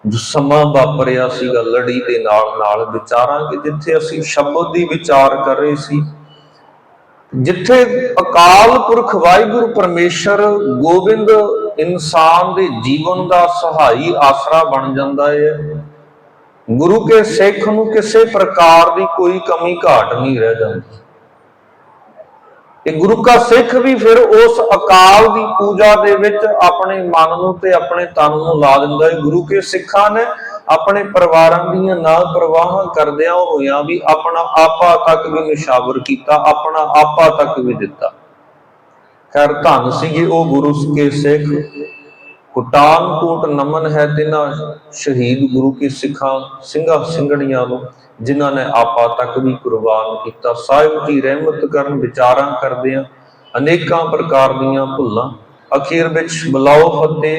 ਜੋ ਸਮਾਂ ਵਾਪਰਿਆ ਸੀਗਾ ਲੜੀ ਦੇ ਨਾਲ ਨਾਲ ਵਿਚਾਰਾਂਗੇ, ਜਿੱਥੇ ਅਸੀਂ ਸ਼ਬਦ ਦੀ ਵਿਚਾਰ ਕਰ ਰਹੇ ਸੀ। ਜਿੱਥੇ ਅਕਾਲ ਪੁਰਖ ਵਾਹਿਗੁਰੂ ਪਰਮੇਸ਼ਰ ਗੋਬਿੰਦ ਇਨਸਾਨ ਦੇ ਜੀਵਨ ਦਾ ਸਹਾਈ ਆਸਰਾ ਬਣ ਜਾਂਦਾ ਹੈ ਗੁਰੂ ਕੇ ਸਿੱਖ ਨੂੰ ਕਿਸੇ ਪ੍ਰਕਾਰ ਦੀ ਕੋਈ ਕਮੀ ਘਾਟ ਨਹੀਂ ਰਹਿ ਜਾਂਦੀ। ਇਹ ਗੁਰੂ ਕਾ ਸਿੱਖ ਵੀ ਫਿਰ ਉਸ ਅਕਾਲ ਦੀ ਪੂਜਾ ਦੇ ਵਿੱਚ ਆਪਣੇ ਮਨ ਨੂੰ ਤੇ ਆਪਣੇ ਤਨ ਨੂੰ ਲਾ ਦਿੰਦਾ ਹੈ। ਗੁਰੂ ਕੇ ਸਿੱਖਾਂ ਨੇ ਆਪਣੇ ਪਰਿਵਾਰਾਂ ਦੀਆਂ ਨਾ ਪ੍ਰਵਾਹਾਂ ਕਰਦਿਆਂ ਹੋਇਆਂ ਵੀ ਆਪਣਾ ਆਪਾ ਤੱਕ ਵੀ ਨਿਸ਼ਾਵਰ ਕੀਤਾ, ਆਪਣਾ ਆਪਾ ਤੱਕ ਵੀ ਦਿੱਤਾ। ਖੈਰ, ਧੰਨ ਸੀਗੇ ਉਹ ਗੁਰੂ ਕੇ ਸਿੱਖ। ਕੁਟਾਨ ਕੋਟ ਨਮਨ ਹੈ ਤਿਨਾ ਸ਼ਹੀਦ ਗੁਰੂ ਕੇ ਸਿੱਖਾਂ ਸਿੰਘਾਂ ਸਿੰਘਣੀਆਂ ਨੂੰ। ਜਿਨ੍ਹਾਂ ਨੇ ਆਪਾ ਤੱਕ ਵੀ ਕੁਰਬਾਨ ਕੀਤਾ। ਸਾਹਿਬ ਦੀ ਰਹਿਮਤ ਕਰਨ, ਵਿਚਾਰਾਂ ਕਰਦੇ ਆ, ਅਨੇਕਾਂ ਪ੍ਰਕਾਰ ਦੀਆਂ ਭੁੱਲਾਂ। ਅਖੀਰ ਵਿੱਚ ਬਲਾਓ ਫਤਿਹ